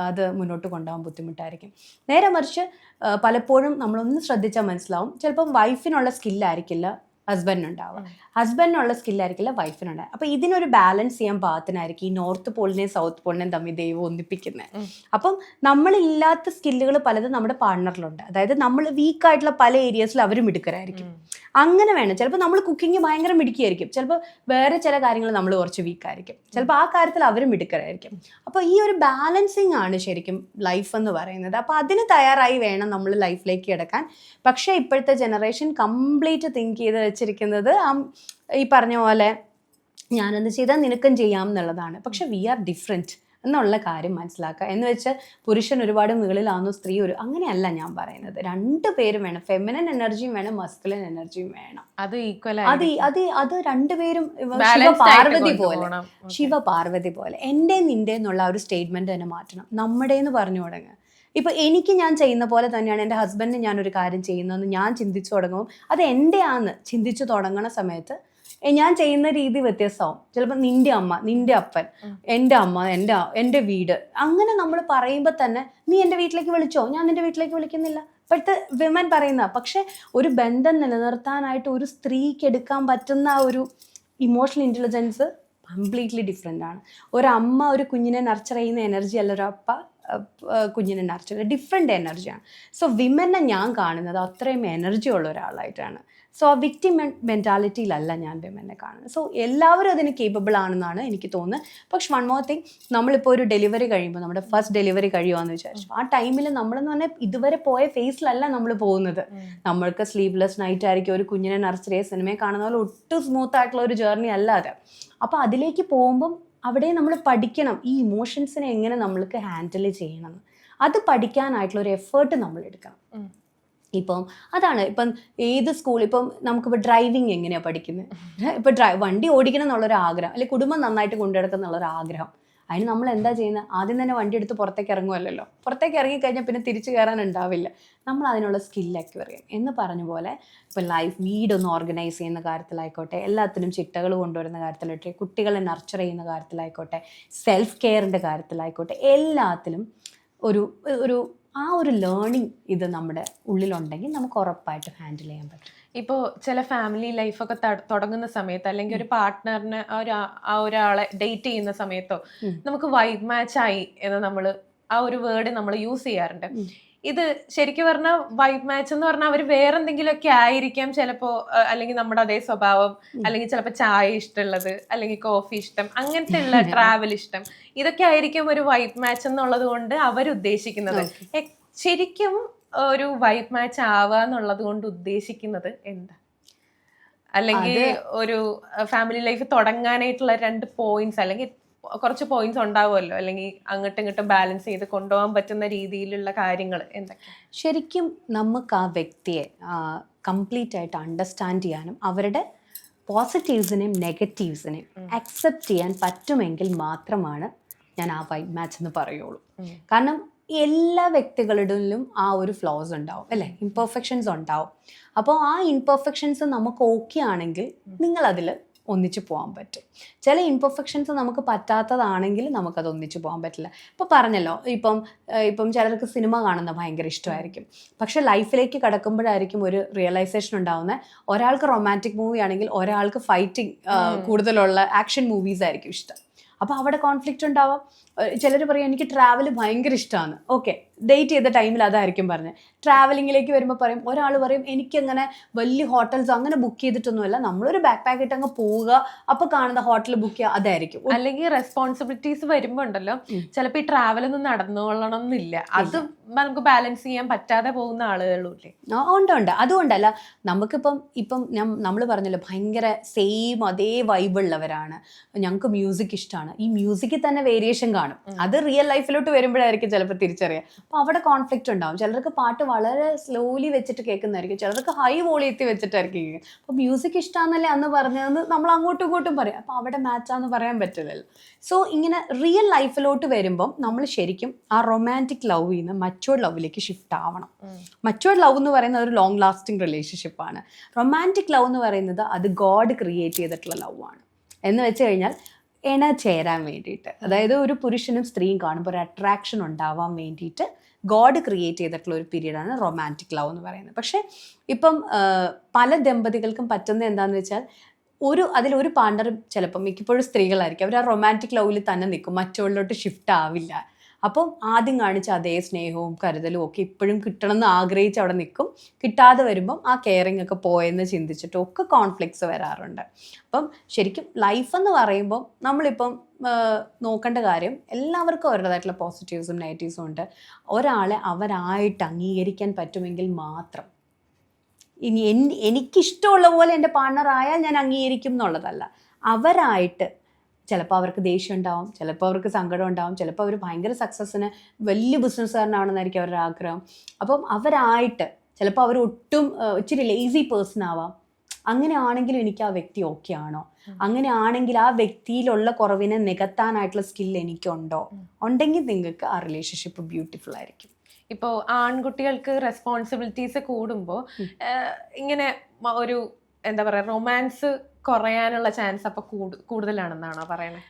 അത് മുന്നോട്ട് കൊണ്ടുപോകാൻ ബുദ്ധിമുട്ടായിരിക്കും. നേരെ മറിച്ച് പലപ്പോഴും നമ്മളൊന്ന് ശ്രദ്ധിച്ചാൽ മനസ്സിലാവും. ചിലപ്പം വൈഫിനുള്ള സ്കില്ലായിരിക്കില്ല ഹസ്ബൻഡിനുണ്ടാവുക ഹസ്ബൻഡിനുള്ള സ്കില്ലായിരിക്കില്ല വൈഫിനുണ്ടാവുക അപ്പോൾ ഇതിനൊരു ബാലൻസ് ചെയ്യാൻ പാകത്തിനായിരിക്കും ഈ നോർത്ത് പോളിനെയും സൗത്ത് പോളിനെയും തമ്മിൽ ദൈവം ഒന്നിപ്പിക്കുന്നത് അപ്പം നമ്മളില്ലാത്ത സ്കില്ലുകൾ പലതും നമ്മുടെ പാർട്ണറിലുണ്ട് അതായത് നമ്മൾ വീക്കായിട്ടുള്ള പല ഏരിയസിൽ അവരും മിടുക്കരായിരിക്കും. അങ്ങനെ വേണം. ചിലപ്പോൾ നമ്മൾ കുക്കിംഗ് ഭയങ്കര മിടുക്കിയായിരിക്കും. ചിലപ്പോൾ വേറെ ചില കാര്യങ്ങൾ നമ്മൾ കുറച്ച് വീക്കായിരിക്കും ചിലപ്പോൾ ആ കാര്യത്തിൽ അവരും മിടുക്കരായിരിക്കും. അപ്പോൾ ഈ ഒരു ബാലൻസിങ് ആണ് ശരിക്കും ലൈഫ് എന്ന് പറയുന്നത്. അപ്പോൾ അതിന് തയ്യാറായി വേണം നമ്മൾ ലൈഫിലേക്ക് കിടക്കാൻ. പക്ഷേ ഇപ്പോഴത്തെ ജനറേഷൻ കംപ്ലീറ്റ് തിങ്ക് ചെയ്ത് വെച്ചിരിക്കുന്നത് ആ ഈ പറഞ്ഞ പോലെ ഞാനെന്ത് ചെയ്താൽ നിനക്കും ചെയ്യാം എന്നുള്ളതാണ്. പക്ഷെ വി ആർ ഡിഫറെന്റ് എന്നുള്ള കാര്യം മനസ്സിലാക്കുക. എന്ന് വെച്ച് പുരുഷൻ ഒരുപാട് മുകളിലാവുന്നു സ്ത്രീ ഒരു അങ്ങനെയല്ല ഞാൻ പറയുന്നത്. രണ്ട് പേരും വേണം. ഫെമിനൻ എനർജിയും വേണം മസ്കുലൻ എനർജിയും വേണം. അത് ഈക്വൽ അത് അത് അത് രണ്ടുപേരും ശിവ പാർവതി പോലെ ശിവ പാർവതി പോലെ എന്റെ നിന്റെ എന്നുള്ള ഒരു സ്റ്റേറ്റ്മെന്റ് തന്നെ മാറ്റണം. നമ്മുടെ എന്ന് പറഞ്ഞു തുടങ്ങുക ഇപ്പൊ എനിക്ക് ഞാൻ ചെയ്യുന്ന പോലെ തന്നെയാണ് എന്റെ ഹസ്ബൻഡിന് ഞാൻ ഒരു കാര്യം ചെയ്യുന്നതെന്ന് ഞാൻ ചിന്തിച്ചു തുടങ്ങും. അത് എന്റെ ആന്ന് ചിന്തിച്ചു തുടങ്ങുന്ന സമയത്ത് ഞാൻ ചെയ്യുന്ന രീതി വ്യത്യസ്തമാവും. ചിലപ്പോൾ നിന്റെ അമ്മ നിന്റെ അപ്പൻ. എന്റെ അമ്മ എന്റെ എന്റെ വീട് അങ്ങനെ നമ്മൾ പറയുമ്പോൾ തന്നെ നീ എന്റെ വീട്ടിലേക്ക് വിളിച്ചോ? ഞാൻ നിന്റെ വീട്ടിലേക്ക് വിളിക്കുന്നില്ല. ഇപ്പോഴത്തെ വിമൻ പറയുന്ന പക്ഷെ ഒരു ബന്ധം നിലനിർത്താനായിട്ട് ഒരു സ്ത്രീക്ക് എടുക്കാൻ പറ്റുന്ന ഒരു ഇമോഷണൽ ഇന്റലിജൻസ് കംപ്ലീറ്റ്ലി ഡിഫറെന്റ് ആണ്. ഒരമ്മ ഒരു കുഞ്ഞിനെ നർച്ചർ ചെയ്യുന്ന എനർജി അല്ല ഒരു അപ്പ കുഞ്ഞിനെ നർച്ചർ ഡിഫറെന്റ് എനർജിയാണ് സോ വിമനെ ഞാൻ കാണുന്നത് അത്രയും എനർജി ഉള്ള ഒരാളായിട്ടാണ്. സോ ആ വിക്ടിം മെന്റാലിറ്റിയിലല്ല ഞാൻ വിമനെ കാണുന്നത്. സോ എല്ലാവരും അതിന് കേപ്പബിൾ ആണെന്നാണ് എനിക്ക് തോന്നുന്നത്. പക്ഷെ വൺ മോർ തിങ് നമ്മളിപ്പോൾ ഒരു ഡെലിവറി കഴിയുമ്പോൾ നമ്മുടെ ഫസ്റ്റ് ഡെലിവറി കഴിയുമെന്ന് വിചാരിച്ചു. ആ ടൈമിൽ നമ്മളെന്ന് പറഞ്ഞാൽ ഇതുവരെ പോയ ഫേസിലല്ല നമ്മൾ പോകുന്നത്. നമ്മൾക്ക് സ്ലീവ്ലെസ് നൈറ്റ് ആയിരിക്കും ഒരു കുഞ്ഞിനെ നർസറിയെ സിനിമയെ കാണുന്ന പോലെ ഒട്ടും സ്മൂത്ത് ആയിട്ടുള്ള ഒരു ജേർണി അല്ല അത്. അപ്പോൾ അതിലേക്ക് പോകുമ്പം അവിടെ നമ്മൾ പഠിക്കണം. ഈ ഇമോഷൻസിനെ എങ്ങനെ നമ്മൾക്ക് ഹാൻഡിൽ ചെയ്യണം. അത് പഠിക്കാനായിട്ടുള്ള ഒരു എഫേർട്ട് നമ്മൾ എടുക്കണം. ഇപ്പം അതാണ്. ഇപ്പം ഏത് സ്കൂൾ ഇപ്പം നമുക്കിപ്പോൾ ഡ്രൈവിംഗ് എങ്ങനെയാണ് പഠിക്കുന്നത് ഇപ്പം ഡ്രൈ വണ്ടി ഓടിക്കണം എന്നുള്ളൊരു ആഗ്രഹം അല്ലെങ്കിൽ കുടുംബം നന്നായിട്ട് കൊണ്ടുനടക്കണം എന്നുള്ളൊരു ആഗ്രഹം അതിന് നമ്മൾ എന്താ ചെയ്യുന്നത്? ആദ്യം തന്നെ വണ്ടി എടുത്ത് പുറത്തേക്ക് ഇറങ്ങുമല്ലോ പുറത്തേക്ക് ഇറങ്ങിക്കഴിഞ്ഞാൽ പിന്നെ തിരിച്ചു കയറാൻ ഉണ്ടാവില്ല. നമ്മൾ അതിനുള്ള സ്കിൽ അക്വയർ എന്ന് പറഞ്ഞ പോലെ ഇപ്പോൾ ലൈഫ് വീടൊന്ന് ഓർഗനൈസ് ചെയ്യുന്ന കാര്യത്തിലായിക്കോട്ടെ എല്ലാത്തിനും ചിട്ടകൾ കൊണ്ടുവരുന്ന കാര്യത്തിലായിട്ടെ കുട്ടികളെ നർച്ചർ ചെയ്യുന്ന കാര്യത്തിലായിക്കോട്ടെ സെൽഫ് കെയറിന്റെ കാര്യത്തിലായിക്കോട്ടെ എല്ലാത്തിലും ഒരു ഒരു ആ ഒരു ലേണിംഗ് ഇത് നമ്മുടെ ഉള്ളിലുണ്ടെങ്കിൽ നമുക്ക് ഉറപ്പായിട്ട് ഹാൻഡിൽ ചെയ്യാൻ പറ്റും. ഇപ്പോ ചില ഫാമിലി ലൈഫൊക്കെ തുടങ്ങുന്ന സമയത്ത് അല്ലെങ്കിൽ ഒരു പാർട്ട്ണറിന് ആ ഒരാളെ ഡേറ്റ് ചെയ്യുന്ന സമയത്തോ നമുക്ക് വൈബ് മാച്ച് ആയി എന്ന് നമ്മൾ ആ ഒരു വേർഡ് നമ്മൾ യൂസ് ചെയ്യാറുണ്ട്. ഇത് ശരിക്കും പറഞ്ഞാൽ വൈബ് മാച്ച് എന്ന് പറഞ്ഞാൽ അവർ വേറെ എന്തെങ്കിലുമൊക്കെ ആയിരിക്കാം ചിലപ്പോൾ അല്ലെങ്കിൽ നമ്മുടെ അതേ സ്വഭാവം അല്ലെങ്കിൽ ചിലപ്പോൾ ചായ ഇഷ്ടമുള്ളത് അല്ലെങ്കിൽ കോഫി ഇഷ്ടം അങ്ങനത്തെ ഉള്ള ട്രാവൽ ഇഷ്ടം. ഇതൊക്കെ ആയിരിക്കും ഒരു വൈബ് മാച്ച് എന്നുള്ളത് കൊണ്ട് അവർ ഉദ്ദേശിക്കുന്നത് ശരിക്കും ഒരു വൈബ് മാച്ച് ആവുക എന്നുള്ളത് കൊണ്ട് ഉദ്ദേശിക്കുന്നത് എന്താ? അല്ലെങ്കിൽ ഒരു ഫാമിലി ലൈഫ് തുടങ്ങാനായിട്ടുള്ള രണ്ട് പോയിന്റ്സ് അല്ലെങ്കിൽ കുറച്ച് പോയിന്റ്സ് ഉണ്ടാവുമല്ലോ? അല്ലെങ്കിൽ അങ്ങോട്ടും ഇങ്ങോട്ടും ബാലൻസ് ചെയ്ത് കൊണ്ടുപോകാൻ പറ്റുന്ന രീതിയിലുള്ള കാര്യങ്ങൾ എന്തൊക്കെ? ശരിക്കും നമുക്ക് ആ വ്യക്തിയെ കംപ്ലീറ്റ് ആയിട്ട് അണ്ടർസ്റ്റാൻഡ് ചെയ്യാനും അവരുടെ പോസിറ്റീവ്സിനെയും നെഗറ്റീവ്സിനെയും അക്സെപ്റ്റ് ചെയ്യാൻ പറ്റുമെങ്കിൽ മാത്രമാണ് ഞാൻ ആ വൈബ് മാച്ച് എന്ന് പറയുള്ളൂ. കാരണം എല്ലാ വ്യക്തികളുടെയും ആ ഒരു ഫ്ലോസ് ഉണ്ടാവും അല്ലേ? ഇംപെർഫെക്ഷൻസ് ഉണ്ടാവും. അപ്പോൾ ആ ഇംപെർഫെക്ഷൻസ് നമുക്ക് ഓക്കെ ആണെങ്കിൽ നിങ്ങൾ അതിൽ ഒന്നിച്ചു പോകാൻ പറ്റും. ചില ഇംപെർഫെക്ഷൻസ് നമുക്ക് പറ്റാത്തതാണെങ്കിൽ നമുക്കത് ഒന്നിച്ചു പോകാൻ പറ്റില്ല. ഇപ്പോൾ പറഞ്ഞല്ലോ ഇപ്പം ഇപ്പം ചിലർക്ക് സിനിമ കാണുന്ന ഭയങ്കര ഇഷ്ടമായിരിക്കും. പക്ഷേ ലൈഫിലേക്ക് കടക്കുമ്പോഴായിരിക്കും ഒരു റിയലൈസേഷൻ ഉണ്ടാവുന്നത് ഒരാൾക്ക് റൊമാന്റിക് മൂവി ആണെങ്കിൽ ഒരാൾക്ക് ഫൈറ്റിംഗ് കൂടുതലുള്ള ആക്ഷൻ മൂവീസ് ആയിരിക്കും ഇഷ്ടം. അപ്പോൾ അവിടെ കോൺഫ്ലിക്റ്റ് ഉണ്ടാവാം. ചിലർ പറയും എനിക്ക് ട്രാവൽ ഭയങ്കര ഇഷ്ടമാണ് ഓക്കെ ഡേറ്റ് ചെയ്ത ടൈമിൽ അതായിരിക്കും പറഞ്ഞത് ട്രാവലിങ്ങിലേക്ക് വരുമ്പോൾ പറയും ഒരാൾ പറയും എനിക്കങ്ങനെ വലിയ ഹോട്ടൽസ് അങ്ങനെ ബുക്ക് ചെയ്തിട്ടൊന്നുമല്ല. നമ്മളൊരു ബാക്ക് പാക്ക് ഇട്ട് അങ്ങ് പോവുക അപ്പോൾ കാണുന്ന ഹോട്ടൽ ബുക്ക് ചെയ്യുക അതായിരിക്കും. അല്ലെങ്കിൽ റെസ്പോൺസിബിലിറ്റീസ് വരുമ്പോ ഉണ്ടല്ലോ ചിലപ്പോൾ ഈ ട്രാവൽ ഒന്നും നടന്നോളണം എന്നില്ല അത് നമുക്ക് ബാലൻസ് ചെയ്യാൻ പറ്റാതെ പോകുന്ന ആളുകളും ഇല്ലേ ആ, ഉണ്ട് ഉണ്ട്. അതുകൊണ്ടല്ല നമുക്കിപ്പം ഇപ്പം നമ്മൾ പറഞ്ഞല്ലോ ഭയങ്കര സെയിം അതേ വൈബുള്ളവരാണ് ഞങ്ങൾക്ക് മ്യൂസിക് ഇഷ്ടമാണ് ഈ മ്യൂസിക്കിൽ തന്നെ വേരിയേഷൻ കാണും. അത് റിയൽ ലൈഫിലോട്ട് വരുമ്പോഴായിരിക്കും ചിലപ്പോൾ തിരിച്ചറിയുക അപ്പോൾ അവിടെ കോൺഫ്ലിക്റ്റ് ഉണ്ടാവും. ചിലർക്ക് പാട്ട് വളരെ സ്ലോലി വെച്ചിട്ട് കേൾക്കുന്നതായിരിക്കും. ചിലർക്ക് ഹൈ വോളിയത്തിൽ വെച്ചിട്ടായിരിക്കും അപ്പൊ അപ്പോൾ മ്യൂസിക് ഇഷ്ടമാണെന്നല്ലേ അന്ന് പറഞ്ഞതെന്ന് നമ്മൾ അങ്ങോട്ടും ഇങ്ങോട്ടും പറയും. അപ്പോൾ അവിടെ മാച്ചാന്ന് പറയാൻ പറ്റില്ലല്ലോ. സോ ഇങ്ങനെ റിയൽ ലൈഫിലോട്ട് വരുമ്പം നമ്മൾ ശരിക്കും ആ റൊമാന്റിക് ലവ് നിന്ന് മച്ചുവേർഡ് ലവിലേക്ക് ഷിഫ്റ്റ് ആവണം. മച്ചുവേർഡ് ലവ് എന്ന് പറയുന്നത് ഒരു ലോങ് ലാസ്റ്റിംഗ് റിലേഷൻഷിപ്പ് ആണ്. റൊമാന്റിക് ലവ് എന്ന് പറയുന്നത് അത് ഗോഡ് ക്രിയേറ്റ് ചെയ്തിട്ടുള്ള ലവ് ആണ്. എന്ന് വെച്ച് കഴിഞ്ഞാൽ ഇണ ചേരാൻ വേണ്ടിയിട്ട്. അതായത് ഒരു പുരുഷനും സ്ത്രീയും കാണുമ്പോൾ ഒരു അട്രാക്ഷൻ ഉണ്ടാവാൻ വേണ്ടിയിട്ട് ഗോഡ് ക്രിയേറ്റ് ചെയ്തിട്ടുള്ള ഒരു പീരീഡാണ് റൊമാന്റിക് ലവ് എന്ന് പറയുന്നത്. പക്ഷേ ഇപ്പം പല ദമ്പതികൾക്കും പറ്റുന്ന എന്താണെന്ന് വെച്ചാൽ ഒരു അതിലൊരു പാർട്ണർ ചിലപ്പം മിക്കപ്പോഴും സ്ത്രീകളായിരിക്കും. അവർ ആ റൊമാന്റിക് ലവിൽ തന്നെ നിൽക്കും. മറ്റുള്ളിലോട്ട് ഷിഫ്റ്റ് ആവില്ല. അപ്പം ആദ്യം കാണിച്ച അതേ സ്നേഹവും കരുതലും ഒക്കെ ഇപ്പോഴും കിട്ടണം എന്ന് ആഗ്രഹിച്ച് അവിടെ നിൽക്കും. കിട്ടാതെ വരുമ്പം ആ കെയറിങ് ഒക്കെ പോയെന്ന് ചിന്തിച്ചിട്ടും ഒക്കെ കോൺഫ്ലിക്ട്സ് വരാറുണ്ട്. അപ്പം ശരിക്കും ലൈഫ് എന്ന് പറയുമ്പോൾ നമ്മളിപ്പം നോക്കേണ്ട കാര്യം എല്ലാവർക്കും അവരുടേതായിട്ടുള്ള പോസിറ്റീവ്സും നെഗറ്റീവ്സും ഉണ്ട്. ഒരാളെ അവരായിട്ട് അംഗീകരിക്കാൻ പറ്റുമെങ്കിൽ മാത്രം. ഇനി എനിക്കിഷ്ടമുള്ള പോലെ എന്റെ പാർട്ണർ ആയാൽ ഞാൻ അംഗീകരിക്കും എന്നുള്ളതല്ല. അവരായിട്ട് ചിലപ്പോൾ അവർക്ക് ദേഷ്യം ഉണ്ടാവും ചിലപ്പോൾ അവർക്ക് സങ്കടം ഉണ്ടാവും ചിലപ്പോൾ അവർ ഭയങ്കര സക്സസ്സിന് വലിയ ബിസിനസ്സുകാരനാണെന്നായിരിക്കും അവരുടെ ആഗ്രഹം. അപ്പം അവരായിട്ട് ചിലപ്പോൾ അവർ ഒട്ടും ഇച്ചിരി ലേസി പേഴ്സൺ ആവാം. അങ്ങനെ ആണെങ്കിലും എനിക്ക് ആ വ്യക്തി ഓക്കെ ആണോ? അങ്ങനെയാണെങ്കിൽ ആ വ്യക്തിയിലുള്ള കുറവിനെ നികത്താനായിട്ടുള്ള സ്കിൽ എനിക്കുണ്ടോ? ഉണ്ടെങ്കിൽ നിങ്ങൾക്ക് ആ റിലേഷൻഷിപ്പ് ബ്യൂട്ടിഫുൾ ആയിരിക്കും. ഇപ്പോൾ ആൺകുട്ടികൾക്ക് റെസ്പോൺസിബിലിറ്റീസ് കൂടുമ്പോൾ ഇങ്ങനെ ഒരു എന്താ പറയുക റൊമാൻസ് കുറയാനുള്ള ചാൻസ് അപ്പൊ കൂടുതലാണെന്നാണോ പറയുന്നത്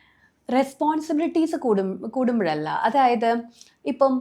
റെസ്പോൺസിബിലിറ്റീസ് കൂടും കൂടുമ്പോഴല്ല. അതായത് ഇപ്പം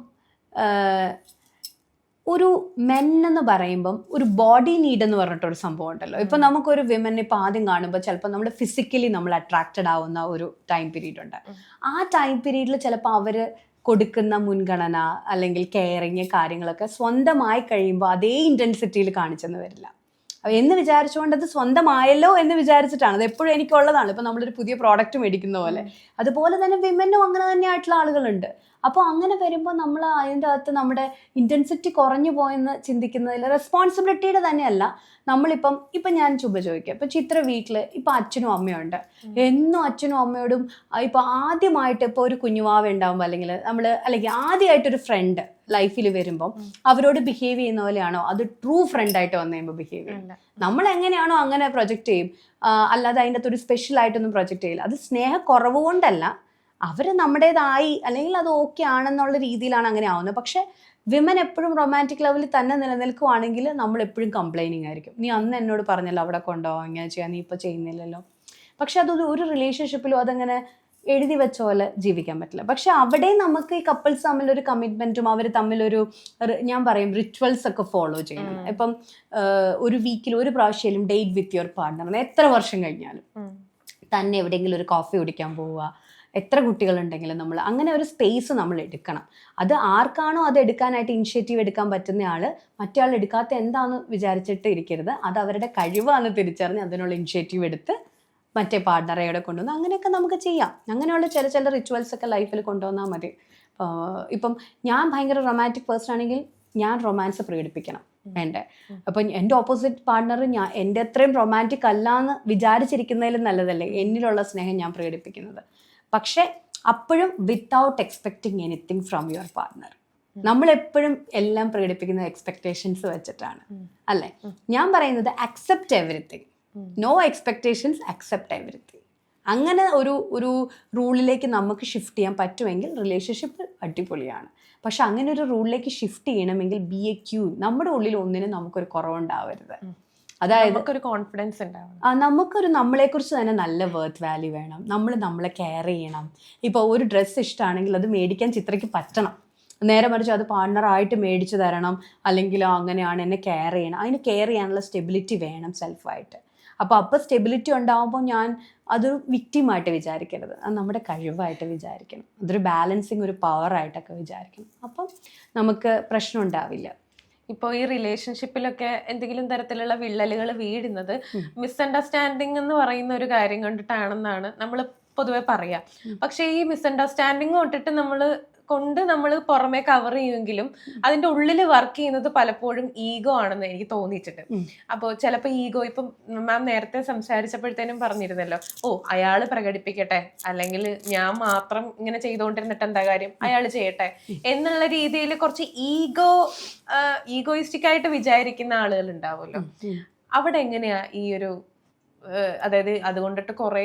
ഒരു മെൻ എന്ന് പറയുമ്പം ഒരു ബോഡി നീഡ് എന്ന് പറഞ്ഞിട്ടൊരു സംഭവം ഉണ്ടല്ലോ. ഇപ്പം നമുക്കൊരു വിമൻ ഇപ്പം ആദ്യം കാണുമ്പോൾ ചിലപ്പോൾ നമ്മൾ ഫിസിക്കലി നമ്മൾ അട്രാക്റ്റഡ് ആവുന്ന ഒരു ടൈം പീരീഡ് ഉണ്ട്. ആ ടൈം പീരീഡിൽ ചിലപ്പോൾ അവർ കൊടുക്കുന്ന മുൻഗണന അല്ലെങ്കിൽ കെയറിങ് കാര്യങ്ങളൊക്കെ സ്വന്തമായി കഴിയുമ്പോൾ അതേ ഇന്റൻസിറ്റിയിൽ കാണിച്ചെന്ന് വരില്ല. എന്ന് വിചാരിച്ചുകൊണ്ട് അത് സ്വന്തമായല്ലോ എന്ന് വിചാരിച്ചിട്ടാണ്. അത് എപ്പോഴും എനിക്കുള്ളതാണ്. ഇപ്പം നമ്മളൊരു പുതിയ പ്രോഡക്റ്റ് മേടിക്കുന്ന പോലെ. അതുപോലെ തന്നെ വിമനും അങ്ങനെ തന്നെ ആയിട്ടുള്ള ആളുകളുണ്ട്. അപ്പോൾ അങ്ങനെ വരുമ്പോൾ നമ്മൾ അതിന്റെ അകത്ത് നമ്മുടെ ഇന്റൻസിറ്റി കുറഞ്ഞു പോയെന്ന് ചിന്തിക്കുന്നതിൽ റെസ്പോൺസിബിലിറ്റിയുടെ തന്നെയല്ല. നമ്മളിപ്പം ഇപ്പം ഞാൻ ചുബ ചോദിക്കാം. ഇപ്പം ചിത്ര വീട്ടിൽ ഇപ്പം അച്ഛനും അമ്മയുണ്ട്. എന്നും അച്ഛനും അമ്മയോടും ഇപ്പം ആദ്യമായിട്ട് ഇപ്പോൾ ഒരു കുഞ്ഞുവാവ ഉണ്ടാകുമ്പോൾ അല്ലെങ്കിൽ നമ്മൾ അല്ലെങ്കിൽ ആദ്യമായിട്ടൊരു ഫ്രണ്ട് ലൈഫിൽ വരുമ്പം അവരോട് ബിഹേവ് ചെയ്യുന്ന പോലെയാണോ? അത് ട്രൂ ഫ്രണ്ട് ആയിട്ട് വന്നു കഴിയുമ്പോൾ ബിഹേവ് ചെയ്യും. നമ്മൾ എങ്ങനെയാണോ അങ്ങനെ പ്രൊജക്റ്റ് ചെയ്യും. അല്ലാതെ അതിന്റെ അകത്ത് ഒരു സ്പെഷ്യൽ ആയിട്ടൊന്നും പ്രൊജക്റ്റ് ചെയ്യില്ല. അത് സ്നേഹക്കുറവ് കൊണ്ടല്ല. അവർ നമ്മുടേതായി അല്ലെങ്കിൽ അത് ഓക്കെ ആണെന്നുള്ള രീതിയിലാണ് അങ്ങനെ ആവുന്നത്. പക്ഷേ വിമൻ എപ്പോഴും റൊമാന്റിക് ലെവലിൽ തന്നെ നിലനിൽക്കുവാണെങ്കിൽ നമ്മൾ എപ്പോഴും കംപ്ലൈനിങ് ആയിരിക്കും. നീ അന്ന് എന്നോട് പറഞ്ഞല്ലോ അവിടെ കൊണ്ടുപോകാം ഇങ്ങനെ ചെയ്യാൻ നീ ഇപ്പോൾ ചെയ്യുന്നില്ലല്ലോ. പക്ഷെ അതൊരു ഒരു റിലേഷൻഷിപ്പിലും അതങ്ങനെ എഴുതി വെച്ച പോലെ ജീവിക്കാൻ പറ്റില്ല. പക്ഷെ അവിടെ നമുക്ക് ഈ കപ്പിൾസ് തമ്മിൽ ഒരു കമ്മിറ്റ്മെന്റും അവർ തമ്മിലൊരു ഞാൻ പറയും റിച്വൽസ് ഒക്കെ ഫോളോ ചെയ്യണം. ഇപ്പം ഒരു വീക്കിൽ ഒരു പ്രാവശ്യം ഡേറ്റ് വിത്ത് യുവർ പാർട്ണർ എത്ര വർഷം കഴിഞ്ഞാലും തന്നെ എവിടെയെങ്കിലും ഒരു കോഫി കുടിക്കാൻ പോവുക. എത്ര കുട്ടികളുണ്ടെങ്കിലും നമ്മൾ അങ്ങനെ ഒരു സ്പേസ് നമ്മൾ എടുക്കണം. അത് ആർക്കാണോ അത് എടുക്കാനായിട്ട് ഇനിഷ്യേറ്റീവ് എടുക്കാൻ പറ്റുന്ന ആൾ മറ്റേ ആൾ എടുക്കാത്ത എന്താണെന്ന് വിചാരിച്ചിട്ട് ഇരിക്കരുത്. അത് അവരുടെ കഴിവാണെന്ന് തിരിച്ചറിഞ്ഞ് അതിനുള്ള ഇനിഷ്യേറ്റീവ് എടുത്ത് മറ്റേ പാർട്ട്ണറെ ഇവിടെ കൊണ്ടുവന്ന് അങ്ങനെയൊക്കെ നമുക്ക് ചെയ്യാം. അങ്ങനെയുള്ള ചില ചില റിച്വൽസ് ഒക്കെ ലൈഫിൽ കൊണ്ടുവന്നാൽ മതി. ഇപ്പം ഞാൻ ഭയങ്കര റൊമാന്റിക് പേഴ്സൺ ആണെങ്കിൽ ഞാൻ റൊമാൻസ് പ്രകടിപ്പിക്കണം. എന്റെ അപ്പം എന്റെ ഓപ്പോസിറ്റ് പാർട്ണർ ഞാൻ എന്റെ അത്രയും റൊമാന്റിക് അല്ല എന്ന് വിചാരിച്ചിരിക്കുന്നതിലും നല്ലതല്ലേ എന്നിലുള്ള സ്നേഹം ഞാൻ പ്രകടിപ്പിക്കുന്നത്. പക്ഷേ അപ്പോഴും without expecting anything from your partner നമ്മളെപ്പോഴും എല്ലാം പ്രകടിപ്പിക്കുന്നത് എക്സ്പെക്ടേഷൻസ് വെച്ചിട്ടാണ്. അല്ലേ? ഞാൻ പറയുന്നത് accept everything no expectations accept everything അങ്ങനെ ഒരു ഒരു റൂളിലേക്ക് നമുക്ക് ഷിഫ്റ്റ് ചെയ്യാൻ പറ്റുമെങ്കിൽ റിലേഷൻഷിപ്പ് അടിപൊളിയാണ്. പക്ഷെ അങ്ങനെ ഒരു റൂളിലേക്ക് ഷിഫ്റ്റ് ചെയ്യണമെങ്കിൽ ബി എ ക്യൂ നമ്മുടെ ഉള്ളിൽ ഒന്നിനും നമുക്കൊരു കുറവുണ്ടാവരുത്. അതായത് നമുക്കൊരു കോൺഫിഡൻസ് ഉണ്ടാവണം. ആ, നമുക്കൊരു നമ്മളെക്കുറിച്ച് തന്നെ നല്ല വർത്ത് വാല്യൂ വേണം. നമ്മൾ നമ്മളെ കെയർ ചെയ്യണം. ഇപ്പോൾ ഒരു ഡ്രസ്സ് ഇഷ്ടമാണെങ്കിൽ അത് മേടിക്കാൻ ചിത്രയ്ക്ക് പറ്റണം. നേരെ മറിച്ച് അത് പാർട്ണറായിട്ട് മേടിച്ചു തരണം. അല്ലെങ്കിൽ അങ്ങനെയാണ് എന്നെ കെയർ ചെയ്യണം. അതിന് കെയർ ചെയ്യാനുള്ള സ്റ്റെബിലിറ്റി വേണം സെൽഫായിട്ട് അപ്പോൾ അപ്പോൾ സ്റ്റെബിലിറ്റി ഉണ്ടാകുമ്പോൾ ഞാൻ അതൊരു വിക്റ്റിമായിട്ട് വിചാരിക്കരുത്. അത് നമ്മുടെ കഴിവായിട്ട് വിചാരിക്കണം. അതൊരു ബാലൻസിങ് ഒരു പവറായിട്ടൊക്കെ വിചാരിക്കണം. അപ്പം നമുക്ക് പ്രശ്നം ഉണ്ടാവില്ല. ഇപ്പോൾ ഈ റിലേഷൻഷിപ്പിലൊക്കെ എന്തെങ്കിലും തരത്തിലുള്ള വിള്ളലുകൾ വീഴുന്നത് മിസ്അണ്ടർസ്റ്റാൻഡിങ് എന്ന് പറയുന്ന ഒരു കാര്യം കണ്ടിട്ടാണെന്നാണ് നമ്മൾ പൊതുവെ പറയാ. പക്ഷേ ഈ മിസ്അണ്ടർസ്റ്റാൻഡിങ് തൊട്ടിട്ട് നമ്മൾ കൊണ്ട് നമ്മൾ പുറമെ കവർ ചെയ്യുമെങ്കിലും അതിന്റെ ഉള്ളിൽ വർക്ക് ചെയ്യുന്നത് പലപ്പോഴും ഈഗോ ആണെന്ന് എനിക്ക് തോന്നിയിട്ടുണ്ട്. അപ്പോൾ ചിലപ്പോൾ ഈഗോ ഇപ്പം മാം നേരത്തെ സംസാരിച്ചപ്പോഴത്തേനും പറഞ്ഞിരുന്നല്ലോ ഓ അയാൾ പ്രകടിപ്പിക്കട്ടെ അല്ലെങ്കിൽ ഞാൻ മാത്രം ഇങ്ങനെ ചെയ്തുകൊണ്ടിരുന്നിട്ട് എന്താ കാര്യം? അയാൾ ചെയ്യട്ടെ. എന്നുള്ള രീതിയിൽ കുറച്ച് ഈഗോ ഈഗോയിസ്റ്റിക് ആയിട്ട് വിചാരിക്കുന്ന ആളുകൾ ഉണ്ടാവുമല്ലോ. അവിടെ എങ്ങനെയാ ഈ ഒരു അതായത് അതുകൊണ്ടിട്ട് കുറെ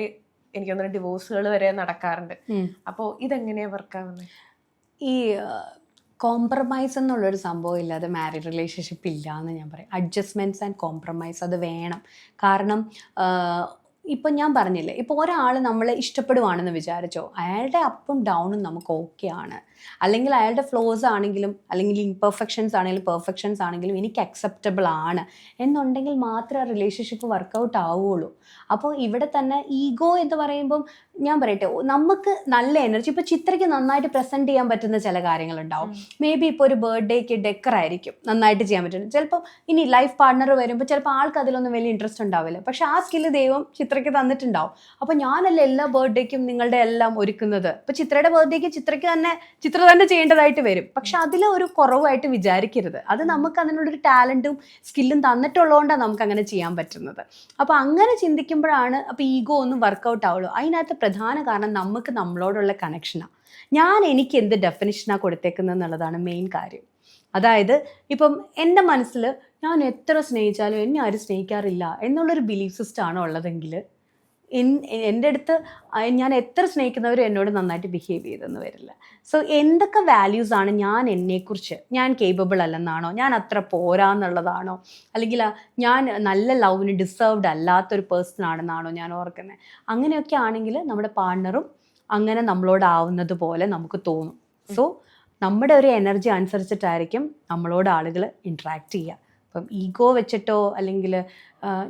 എനിക്ക് തോന്നുന്നു ഡിവോഴ്സുകൾ വരെ നടക്കാറുണ്ട്. അപ്പോ അപ്പോൾ ഇതെങ്ങനെയാ വർക്കാവുന്നത് ഈ കോംപ്രമൈസ് എന്നുള്ളൊരു സംഭവം ഇല്ലാതെ മാരീഡ് റിലേഷൻഷിപ്പ് ഇല്ല എന്ന് ഞാൻ പറയും. അഡ്ജസ്റ്റ്മെന്റ്സ് ആൻഡ് കോംപ്രമൈസ് അത് വേണം. കാരണം ഇപ്പം ഞാൻ പറഞ്ഞില്ലേ ഇപ്പോൾ ഒരാൾ നമ്മളെ ഇഷ്ടപ്പെടുവാണെന്ന് വിചാരിച്ചോ അയാളുടെ അപ്പും ഡൗണും നമുക്ക് ഓക്കെ ആണ്. അല്ലെങ്കിൽ അയാളുടെ ഫ്ലോസ് ആണെങ്കിലും അല്ലെങ്കിൽ ഇംപെർഫെക്ഷൻസ് ആണെങ്കിലും പെർഫെക്ഷൻസ് ആണെങ്കിലും എനിക്ക് അക്സെപ്റ്റബിൾ ആണ് എന്നുണ്ടെങ്കിൽ മാത്രമേ റിലേഷൻഷിപ്പ് വർക്കൗട്ട് ആവുകയുള്ളൂ. അപ്പോൾ ഇവിടെ തന്നെ ഈഗോ എന്ന് പറയുമ്പം ഞാൻ പറയട്ടെ നമുക്ക് നല്ല എനർജി ഇപ്പൊ ചിത്രയ്ക്ക് നന്നായിട്ട് പ്രസന്റ് ചെയ്യാൻ പറ്റുന്ന ചില കാര്യങ്ങളുണ്ടാവും. മേ ബി ഇപ്പോൾ ഒരു ബർത്ത്ഡേക്ക് ഡെക്കർ ആയിരിക്കും നന്നായിട്ട് ചെയ്യാൻ പറ്റുന്നത് ചിലപ്പോൾ ഇനി ലൈഫ് പാർട്ണർ വരുമ്പോൾ ചിലപ്പോൾ ആൾക്ക് അതിലൊന്നും വലിയ ഇൻട്രസ്റ്റ് ഉണ്ടാവില്ല. പക്ഷെ ആ സ്കില്ല് ദൈവം ചിത്രയ്ക്ക് തന്നിട്ടുണ്ടാവും. അപ്പോൾ ഞാനല്ല എല്ലാ ബർത്ത്ഡേക്കും നിങ്ങളുടെ എല്ലാം ഒരുക്കുന്നത്? ഇപ്പോൾ ചിത്രയുടെ ബർത്ത്ഡേക്ക് ചിത്രയ്ക്ക് തന്നെ ചിത്ര തന്നെ ചെയ്യേണ്ടതായിട്ട് വരും. പക്ഷെ അതിൽ ഒരു കുറവായിട്ട് വിചാരിക്കരുത്. അത് നമുക്ക് അതിനുള്ളൊരു ടാലന്റും സ്കില്ലും തന്നിട്ടുള്ളതുകൊണ്ടാണ് നമുക്ക് അങ്ങനെ ചെയ്യാൻ പറ്റുന്നത്. അപ്പോൾ അങ്ങനെ ചിന്തിക്കുമ്പോഴാണ് അപ്പോൾ ഈഗോ ഒന്നും വർക്കൗട്ട് ആവുള്ളൂ. അതിനകത്ത് പ്രധാന കാരണം നമുക്ക് നമ്മളോടുള്ള കണക്ഷനാണ് ഞാൻ എനിക്ക് എന്ത് ഡെഫിനിഷനാണ് കൊടുത്തേക്കുന്നത് എന്നുള്ളതാണ് മെയിൻ കാര്യം. അതായത് ഇപ്പം എന്റെ മനസ്സിൽ ഞാൻ എത്ര സ്നേഹിച്ചാലും എന്നെ ആരും സ്നേഹിക്കാറില്ല എന്നുള്ളൊരു ബിലീഫ് സിസ്റ്റാണ് ഉള്ളതെങ്കിൽ എന്റെ അടുത്ത് ഞാൻ എത്ര സ്നേഹിക്കുന്നവരും എന്നോട് നന്നായിട്ട് ബിഹേവ് ചെയ്തെന്ന് വരില്ല. സോ എന്തൊക്കെ വാല്യൂസ് ആണ് ഞാൻ എന്നെക്കുറിച്ച് ഞാൻ കേപ്പബിൾ അല്ലെന്നാണോ ഞാൻ അത്ര പോരാന്നുള്ളതാണോ അല്ലെങ്കിൽ ഞാൻ നല്ല ലവിന് ഡിസേർവ്ഡ് അല്ലാത്തൊരു പേഴ്സൺ ആണെന്നാണോ ഞാൻ ഓർക്കുന്നത് അങ്ങനെയൊക്കെ ആണെങ്കിൽ നമ്മുടെ പാർട്ണറും അങ്ങനെ നമ്മളോടാവുന്നത് പോലെ നമുക്ക് തോന്നും. സോ നമ്മുടെ ഒരു എനർജി അനുസരിച്ചിട്ടായിരിക്കും നമ്മളോട് ആളുകൾ ഇൻട്രാക്ട് ചെയ്യുക. അപ്പം ഈഗോ വെച്ചിട്ടോ അല്ലെങ്കിൽ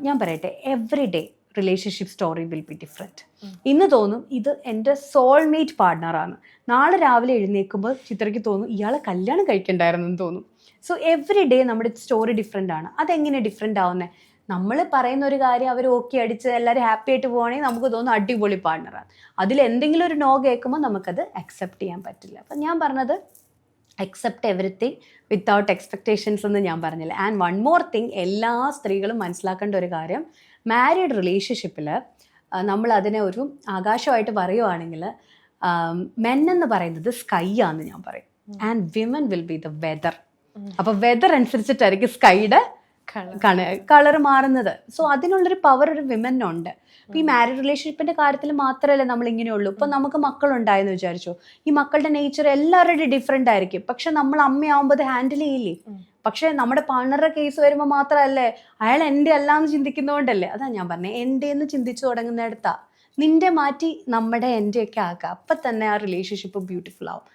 ഞാൻ പറയട്ടെ every day relationship story will be different ഇന്ന് തോന്നും ഇത് എന്റെ സോൾമേറ്റ് പാർട്ട്ണറാണ് നാളെ രാവിലെ എഴുന്നേൽക്കുമ്പോൾ ചിത്രയ്ക്ക് തോന്നും ഇയാളെ കല്യാണം കഴിക്കണ്ടായിരുന്നു എന്ന് തോന്നും. സോ എവറി ഡേ നമ്മുടെ സ്റ്റോറി ഡിഫറെന്റ് ആണ്. അതെങ്ങനെ ഡിഫറെന്റ് ആവുന്നത് നമ്മൾ പറയുന്ന ഒരു കാര്യം അവർ ഓക്കെ അടിച്ച് എല്ലാവരും ഹാപ്പി ആയിട്ട് പോവുകയാണെങ്കിൽ നമുക്ക് തോന്നും അടിപൊളി പാർട്ണറാണ് അതിൽ എന്തെങ്കിലും ഒരു നോ കേൾക്കുമ്പോൾ നമുക്കത് അക്സെപ്റ്റ് ചെയ്യാൻ പറ്റില്ല. അപ്പം ഞാൻ പറഞ്ഞത് അക്സെപ്റ്റ് എവറിത്തിങ് വിത്തൗട്ട് എക്സ്പെക്റ്റേഷൻസ് എന്ന് ഞാൻ പറഞ്ഞില്ല. ആൻഡ് വൺ മോർ തിങ് എല്ലാ സ്ത്രീകളും മനസ്സിലാക്കേണ്ട ഒരു കാര്യം മാരീഡ് റിലേഷൻഷിപ്പിൽ നമ്മൾ അതിനെ ഒരു ആകാശമായിട്ട് പറയുവാണെങ്കിൽ മെൻ എന്ന് പറയുന്നത് സ്കൈ ആണെന്ന് ഞാൻ പറയും. And women will be the weather അപ്പൊ വെദർ അനുസരിച്ചിട്ടായിരിക്കും സ്കൈയുടെ കളർ മാറുന്നത്. സോ അതിനുള്ളൊരു പവർ ഒരു വിമനുണ്ട് ഈ മാരീഡ് റിലേഷൻഷിപ്പിന്റെ കാര്യത്തിൽ മാത്രമല്ല നമ്മൾ ഇങ്ങനെയുള്ളൂ ഇപ്പൊ നമുക്ക് മക്കളുണ്ടായെന്ന് വിചാരിച്ചു. ഈ മക്കളുടെ നേച്ചർ എല്ലാവരുടെയും ഡിഫറെന്റ് ആയിരിക്കും. പക്ഷെ നമ്മൾ അമ്മയാവുമ്പോൾ അത് ഹാൻഡിൽ ചെയ്യില്ലേ. പക്ഷെ നമ്മുടെ പാർട്ണറുടെ കേസ് വരുമ്പോൾ മാത്രമല്ലേ അയാൾ എന്റെ അല്ല എന്ന് ചിന്തിക്കുന്നതുകൊണ്ടല്ലേ അതാ ഞാൻ പറഞ്ഞത് എന്റെ എന്ന് ചിന്തിച്ചു തുടങ്ങുന്നിടത്താ. നിന്റെ മാറ്റി നമ്മുടെ എന്റെ ഒക്കെ ആക്കുക അപ്പം തന്നെ ആ റിലേഷൻഷിപ്പ് ബ്യൂട്ടിഫുൾ ആവും.